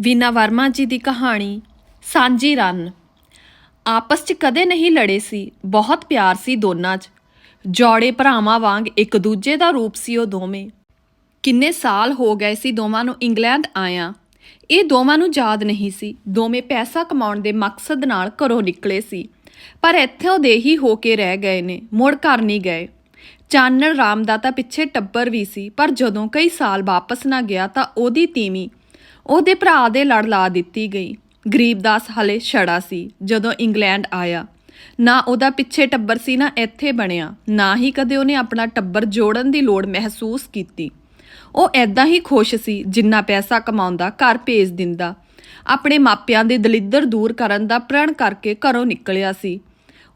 ਵੀਨਾ ਵਰਮਾ ਜੀ ਦੀ ਕਹਾਣੀ, ਸਾਂਝੀ ਰਨ। ਆਪਸ 'ਚ ਕਦੇ ਨਹੀਂ ਲੜੇ ਸੀ, ਬਹੁਤ ਪਿਆਰ ਸੀ ਦੋਨਾਂ 'ਚ। ਜੋੜੇ ਭਰਾਵਾਂ ਵਾਂਗ ਇੱਕ ਦੂਜੇ ਦਾ ਰੂਪ ਸੀ ਉਹ ਦੋਵੇਂ। ਕਿੰਨੇ ਸਾਲ ਹੋ ਗਏ ਸੀ ਦੋਵਾਂ ਨੂੰ ਇੰਗਲੈਂਡ ਆਇਆ। ਇਹ ਦੋਵਾਂ ਨੂੰ ਯਾਦ ਨਹੀਂ ਸੀ, ਦੋਵੇਂ ਪੈਸਾ ਕਮਾਉਣ ਦੇ ਮਕਸਦ ਨਾਲ ਘਰੋਂ ਨਿਕਲੇ ਸੀ। ਪਰ ਇੱਥੋਂ ਦੇ ਹੀ ਹੋ ਕੇ ਰਹਿ ਗਏ ਨੇ, ਮੁੜ ਘਰ ਨਹੀਂ ਗਏ। ਚਾਨਣ ਰਾਮ ਦਾ ਤਾਂ ਪਿੱਛੇ ਟੱਬਰ ਵੀ ਸੀ, ਪਰ ਜਦੋਂ ਕਈ ਸਾਲ ਵਾਪਸ ਨਾ ਗਿਆ ਤਾਂ ਉਹਦੀ ਤੀਵੀਂ ਉਹਦੇ ਭਰਾ ਦੇ ਲੜ ਲਾ ਦਿੱਤੀ ਗਈ। ਗਰੀਬਦਾਸ ਹਲੇ ਛੜਾ ਸੀ, ਜਦੋਂ ਇੰਗਲੈਂਡ ਆਇਆ। ਨਾ ਉਹਦਾ ਪਿੱਛੇ ਟੱਬਰ ਸੀ, ਨਾ ਇੱਥੇ ਬਣਿਆ। ਨਾ ਹੀ ਕਦੇ ਉਹਨੇ ਆਪਣਾ ਟੱਬਰ ਜੋੜਨ ਦੀ ਲੋੜ ਮਹਿਸੂਸ ਕੀਤੀ। ਉਹ ਐਦਾਂ ਹੀ ਖੁਸ਼ ਸੀ, ਜਿੰਨਾ ਪੈਸਾ ਕਮਾਉਂਦਾ, ਘਰ ਭੇਜ ਦਿੰਦਾ। ਆਪਣੇ ਮਾਪਿਆਂ ਦੇ ਦਲਿੱਦਰ ਦੂਰ ਕਰਨ ਦਾ ਪ੍ਰਣ ਕਰਕੇ ਘਰੋਂ ਨਿਕਲਿਆ ਸੀ।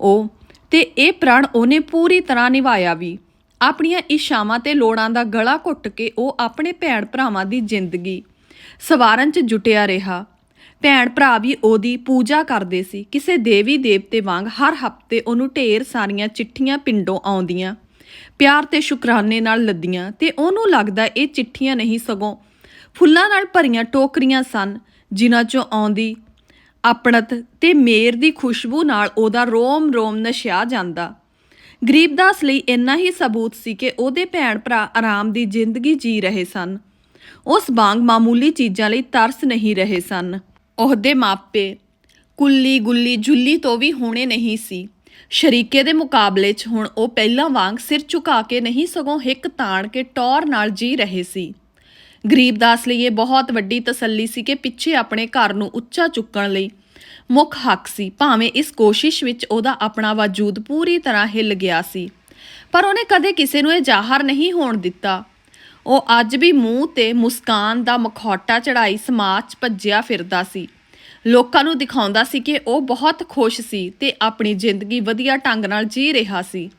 ਉਹ, ਤੇ ਇਹ ਪ੍ਰਣ ਉਹਨੇ ਪੂਰੀ ਤਰ੍ਹਾਂ ਨਿਭਾਇਆ ਵੀ। ਆਪਣੀਆਂ ਇੱਛਾਵਾਂ ਤੇ ਲੋੜਾਂ ਦਾ ਗਲਾ ਘੁੱਟ ਕੇ ਉਹ ਆਪਣੇ ਭੈਣ ਭਰਾਵਾਂ ਦੀ ਜ਼ਿੰਦਗੀ ਸਵਾਰਨ 'ਚ ਜੁਟਿਆ ਰਿਹਾ। ਭੈਣ ਭਰਾ ਵੀ ਉਹਦੀ ਪੂਜਾ ਕਰਦੇ ਸੀ। ਕਿਸੇ ਦੇਵੀ ਦੇਵਤੇ ਵਾਂਗ ਹਰ ਹਫ਼ਤੇ ਉਹਨੂੰ ਢੇਰ ਸਾਰੀਆਂ ਚਿੱਠੀਆਂ ਪਿੰਡੋਂ ਆਉਂਦੀਆਂ। ਪਿਆਰ ਤੇ ਸ਼ੁਕਰਾਨੇ ਨਾਲ ਲੱਦੀਆਂ ਤੇ ਉਹਨੂੰ ਲੱਗਦਾ ਇਹ ਚਿੱਠੀਆਂ ਨਹੀਂ ਸਗੋਂ ਫੁੱਲਾਂ ਨਾਲ ਭਰੀਆਂ ਟੋਕਰੀਆਂ ਸਨ, ਜਿਨ੍ਹਾਂ ਚੋਂ ਆਉਂਦੀ ਆਪਣਤ ਤੇ ਮੇਰ ਦੀ ਖੁਸ਼ਬੂ ਨਾਲ ਉਹਦਾ ਰੋਮ ਰੋਮ ਨਸ਼ਿਆ ਜਾਂਦਾ। ਗਰੀਬਦਾਸ ਲਈ ਇੰਨਾ ਹੀ ਸਬੂਤ ਸੀ ਕਿ ਉਹਦੇ ਭੈਣ ਭਰਾ ਆਰਾਮ ਦੀ ਜ਼ਿੰਦਗੀ ਜੀ ਰਹੇ ਸਨ। ਉਸ ਵਾਂਗ ਮਾਮੂਲੀ ਚੀਜ਼ਾਂ ਲਈ ਤਰਸ ਨਹੀਂ ਰਹੇ ਸਨ। ਉਹਦੇ ਮਾਪੇ ਕੁੱਲੀ ਗੁੱਲੀ ਜੁੱਲੀ ਤੋਂ ਵੀ ਹੋਣੇ ਨਹੀਂ ਸੀ। ਸ਼ਰੀਕੇ ਦੇ ਮੁਕਾਬਲੇ 'ਚ ਹੁਣ ਉਹ ਪਹਿਲਾਂ ਵਾਂਗ ਸਿਰ ਝੁਕਾ ਕੇ ਨਹੀਂ ਸਗੋਂ ਹਿੱਕ ਤਾਣ ਕੇ ਟੌਰ ਨਾਲ ਜੀ ਰਹੇ ਸੀ। ਗਰੀਬਦਾਸ ਲਈ ਇਹ ਬਹੁਤ ਵੱਡੀ ਤਸੱਲੀ ਸੀ ਕਿ ਪਿੱਛੇ ਆਪਣੇ ਘਰ ਨੂੰ ਉੱਚਾ ਚੁੱਕਣ ਲਈ ਮੁੱਖ ਹੱਕ ਸੀ। ਭਾਵੇਂ ਇਸ ਕੋਸ਼ਿਸ਼ ਵਿੱਚ ਉਹਦਾ ਆਪਣਾ ਵਜੂਦ ਪੂਰੀ ਤਰ੍ਹਾਂ ਹਿੱਲ ਗਿਆ ਸੀ। ਪਰ ਉਹਨੇ ਕਦੇ ਕਿਸੇ ਨੂੰ ਇਹ ਜ਼ਾਹਰ ਨਹੀਂ ਹੋਣ ਦਿੱਤਾ। ਉਹ ਅੱਜ ਵੀ ਮੂੰਹ ਤੇ ਮੁਸਕਾਨ ਦਾ ਮਖੌਟਾ ਚੜਾਈ ਸਮਾਜ 'ਚ ਭੱਜਿਆ ਫਿਰਦਾ ਸੀ। ਲੋਕਾਂ ਨੂੰ ਦਿਖਾਉਂਦਾ ਸੀ ਕਿ ਉਹ ਬਹੁਤ ਖੁਸ਼ ਸੀ ਤੇ ਆਪਣੀ ਜ਼ਿੰਦਗੀ ਵਧੀਆ ਢੰਗ ਨਾਲ ਜੀ ਰਿਹਾ ਸੀ।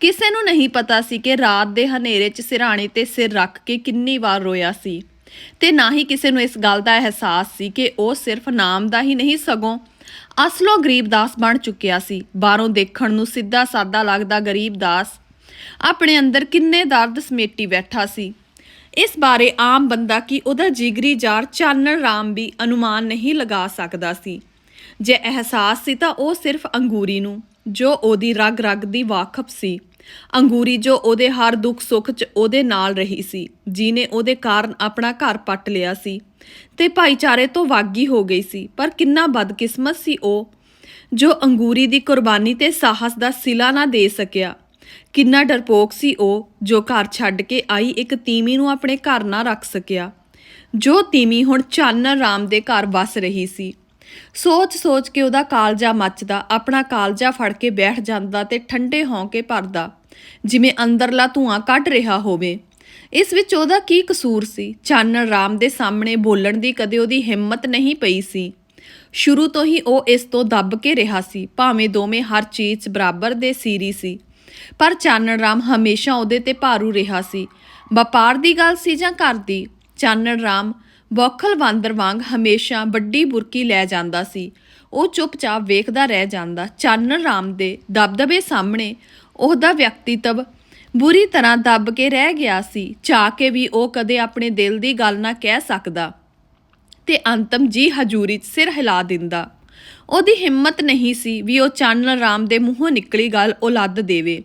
ਕਿਸੇ ਨੂੰ ਨਹੀਂ ਪਤਾ ਸੀ ਕਿ ਰਾਤ ਦੇ ਹਨੇਰੇ 'ਚ ਸਿਰਹਾਣੇ ਤੇ ਸਿਰ ਰੱਖ ਕੇ ਕਿੰਨੀ ਵਾਰ ਰੋਇਆ ਸੀ। ਤੇ ਨਾ ਹੀ ਕਿਸੇ ਨੂੰ ਇਸ ਗੱਲ ਦਾ ਅਹਿਸਾਸ ਸੀ ਕਿ ਉਹ ਸਿਰਫ ਨਾਮ ਦਾ ਹੀ ਨਹੀਂ, ਸਗੋਂ ਅਸਲੋਂ ਗਰੀਬਦਾਸ ਬਣ ਚੁੱਕਿਆ ਸੀ। ਬਾਹਰੋਂ ਦੇਖਣ ਨੂੰ ਸਿੱਧਾ ਸਾਦਾ ਲੱਗਦਾ ਗਰੀਬਦਾਸ ਆਪਣੇ ਅੰਦਰ ਕਿੰਨੇ ਦਰਦ ਸਮੇਟੀ ਬੈਠਾ ਸੀ। ਇਸ ਬਾਰੇ ਆਮ ਬੰਦਾ ਕੀ ਉਹਦਾ ਜਿਗਰੀ ਜਾਰ ਚਾਨਣ ਰਾਮ ਵੀ ਅਨੁਮਾਨ ਨਹੀਂ ਲਗਾ ਸਕਦਾ ਸੀ। ਜੇ ਅਹਿਸਾਸ ਸੀ ਤਾਂ ਉਹ ਸਿਰਫ ਅੰਗੂਰੀ ਨੂੰ, ਜੋ ਉਹਦੀ ਰਗ ਰਗ ਦੀ ਵਾਕਫ ਸੀ। ਅੰਗੂਰੀ ਜੋ ਉਹਦੇ ਹਰ ਦੁੱਖ ਸੁੱਖ 'ਚ ਉਹਦੇ ਨਾਲ ਰਹੀ ਸੀ ਜਿਨੇ ਉਹਦੇ ਕਾਰਨ ਆਪਣਾ ਘਰ ਪੱਟ ਲਿਆ ਸੀ। ਤੇ ਭਾਈਚਾਰੇ ਤੋਂ ਵਾਗੀ ਹੋ ਗਈ ਸੀ, ਪਰ ਕਿੰਨਾ ਬਦਕਿਸਮਤ ਸੀ ਉਹ, ਜੋ ਅੰਗੂਰੀ ਦੀ ਕੁਰਬਾਨੀ ਤੇ ਸਾਹਸ ਦਾ ਸਿਲਾ ਨਾ ਦੇ ਸਕਿਆ। ਕਿੰਨਾ ਡਰਪੋਕ ਸੀ ਉਹ ਜੋ ਘਰ ਛੱਡ ਕੇ ਆਈ ਇੱਕ ਤੀਮੀ ਨੂੰ ਆਪਣੇ ਘਰ ਨਾ ਰੱਖ ਸਕਿਆ। ਜੋ ਤੀਮੀ ਹੁਣ ਚਾਨਣ ਰਾਮ ਦੇ ਘਰ ਵਸ ਰਹੀ ਸੀ। ਸੋਚ-ਸੋਚ ਕੇ ਉਹਦਾ ਕਾਲਜਾ ਮੱਚਦਾ, ਆਪਣਾ ਕਾਲਜਾ ਫੜ ਕੇ ਬੈਠ ਜਾਂਦਾ ਤੇ ਠੰਡੇ ਹੌਂਕੇ ਭਰਦਾ, ਜਿਵੇਂ ਅੰਦਰਲਾ ਧੂਆਂ ਕੱਢ ਰਿਹਾ ਹੋਵੇ। ਇਸ ਵਿੱਚ ਉਹਦਾ ਕੀ ਕਸੂਰ ਸੀ? ਚਾਨਣ ਰਾਮ ਦੇ ਸਾਹਮਣੇ ਬੋਲਣ ਦੀ ਕਦੇ ਉਹਦੀ ਹਿੰਮਤ ਨਹੀਂ ਪਈ ਸੀ। ਸ਼ੁਰੂ ਤੋਂ ਹੀ ਉਹ ਇਸ ਤੋਂ ਦੱਬ ਕੇ ਰਿਹਾ ਸੀ, ਭਾਵੇਂ ਦੋਵੇਂ ਹਰ ਚੀਜ਼ 'ਚ ਬਰਾਬਰ ਦੇ ਸੀਰੀ ਸੀ। ਪਰ ਚਾਨਣ ਰਾਮ ਹਮੇਸ਼ਾ ਉਹਦੇ ਤੇ ਭਾਰੂ ਰਿਹਾ ਸੀ। ਵਪਾਰ ਦੀ ਗੱਲ ਸੀ ਜਾਂ ਘਰ ਦੀ? ਚਾਨਣ ਰਾਮ ਬੌਖਲ ਵਾਂਦਰ ਵਾਂਗ ਹਮੇਸ਼ਾ ਵੱਡੀ ਬੁਰਕੀ ਲੈ ਜਾਂਦਾ ਸੀ। ਉਹ ਚੁੱਪਚਾਪ ਵੇਖਦਾ ਰਹਿ ਜਾਂਦਾ। ਚਾਨਣ ਰਾਮ ਦੇ ਦਬਦਬੇ ਸਾਹਮਣੇ ਉਹਦਾ ਵਿਅਕਤੀਤਵ ਬੁਰੀ ਤਰ੍ਹਾਂ ਦੱਬ ਕੇ ਰਹਿ ਗਿਆ ਸੀ। ਚਾਹ ਕੇ ਵੀ ਉਹ ਕਦੇ ਆਪਣੇ ਦਿਲ ਦੀ ਗੱਲ ਨਾ ਕਹਿ ਸਕਦਾ ਤੇ ਅੰਤਮ ਜੀ ਹਜੂਰੀ 'ਚ ਸਿਰ ਹਿਲਾ ਦਿੰਦਾ। ਉਹਦੀ ਹਿੰਮਤ ਨਹੀਂ ਸੀ ਵੀ ਉਹ ਚਾਨਣ ਰਾਮ ਦੇ ਮੂੰਹੋਂ ਨਿਕਲੀ ਗੱਲ ਉਹ ਦੇਵੇ।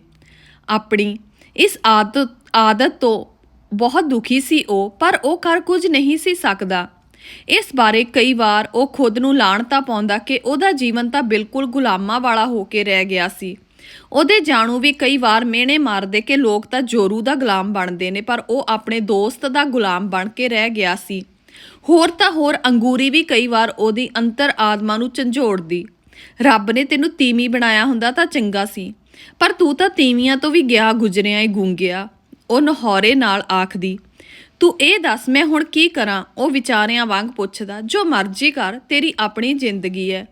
ਆਪਣੀ। ਇਸ ਆਦਤ ਆਦਤ ਤੋਂ ਬਹੁਤ ਦੁਖੀ ਸੀ ਉਹ, ਪਰ ਉਹ ਕਰ ਕੁਝ ਨਹੀਂ ਸੀ ਸਕਦਾ। ਇਸ ਬਾਰੇ ਕਈ ਵਾਰ ਉਹ ਖੁਦ ਨੂੰ ਲਾਣ ਤਾਂ ਪਾਉਂਦਾ ਕਿ ਉਹਦਾ ਜੀਵਨ ਤਾਂ ਬਿਲਕੁਲ ਗੁਲਾਮਾਂ ਵਾਲਾ ਹੋ ਕੇ ਰਹਿ ਗਿਆ ਸੀ। ਉਹਦੇ ਜਾਣੂ ਵੀ ਕਈ ਵਾਰ ਮਿਹਣੇ ਮਾਰਦੇ ਕਿ ਲੋਕ ਤਾਂ ਜੋਰੂ ਦਾ ਗੁਲਾਮ ਬਣਦੇ ਨੇ, ਪਰ ਉਹ ਆਪਣੇ ਦੋਸਤ ਦਾ ਗੁਲਾਮ ਬਣ ਕੇ ਰਹਿ ਗਿਆ ਸੀ। ਹੋਰ ਤਾਂ ਹੋਰ ਅੰਗੂਰੀ ਵੀ ਕਈ ਵਾਰ ਉਹਦੀ ਅੰਤਰ ਆਤਮਾ ਨੂੰ ਝੰਜੋੜਦੀ। ਰੱਬ ਨੇ ਤੈਨੂੰ ਤੀਮੀ ਬਣਾਇਆ ਹੁੰਦਾ ਤਾਂ ਚੰਗਾ ਸੀ। ਪਰ ਤੂੰ ਤਾਂ ਤੀਵੀਆਂ ਤੋਂ ਵੀ ਗਿਆ ਗੁਜਰਿਆ ਏ ਗੂੰਗਿਆ। ਉਹ ਨਹੌਰੇ ਨਾਲ ਆਖਦੀ, ਤੂੰ ਇਹ ਦੱਸ ਮੈਂ ਹੁਣ ਕੀ ਕਰਾਂ? ਉਹ ਵਿਚਾਰਿਆਂ ਵਾਂਗ ਪੁੱਛਦਾ, ਜੋ ਮਰਜ਼ੀ ਕਰ, ਤੇਰੀ ਆਪਣੀ ਜ਼ਿੰਦਗੀ ਹੈ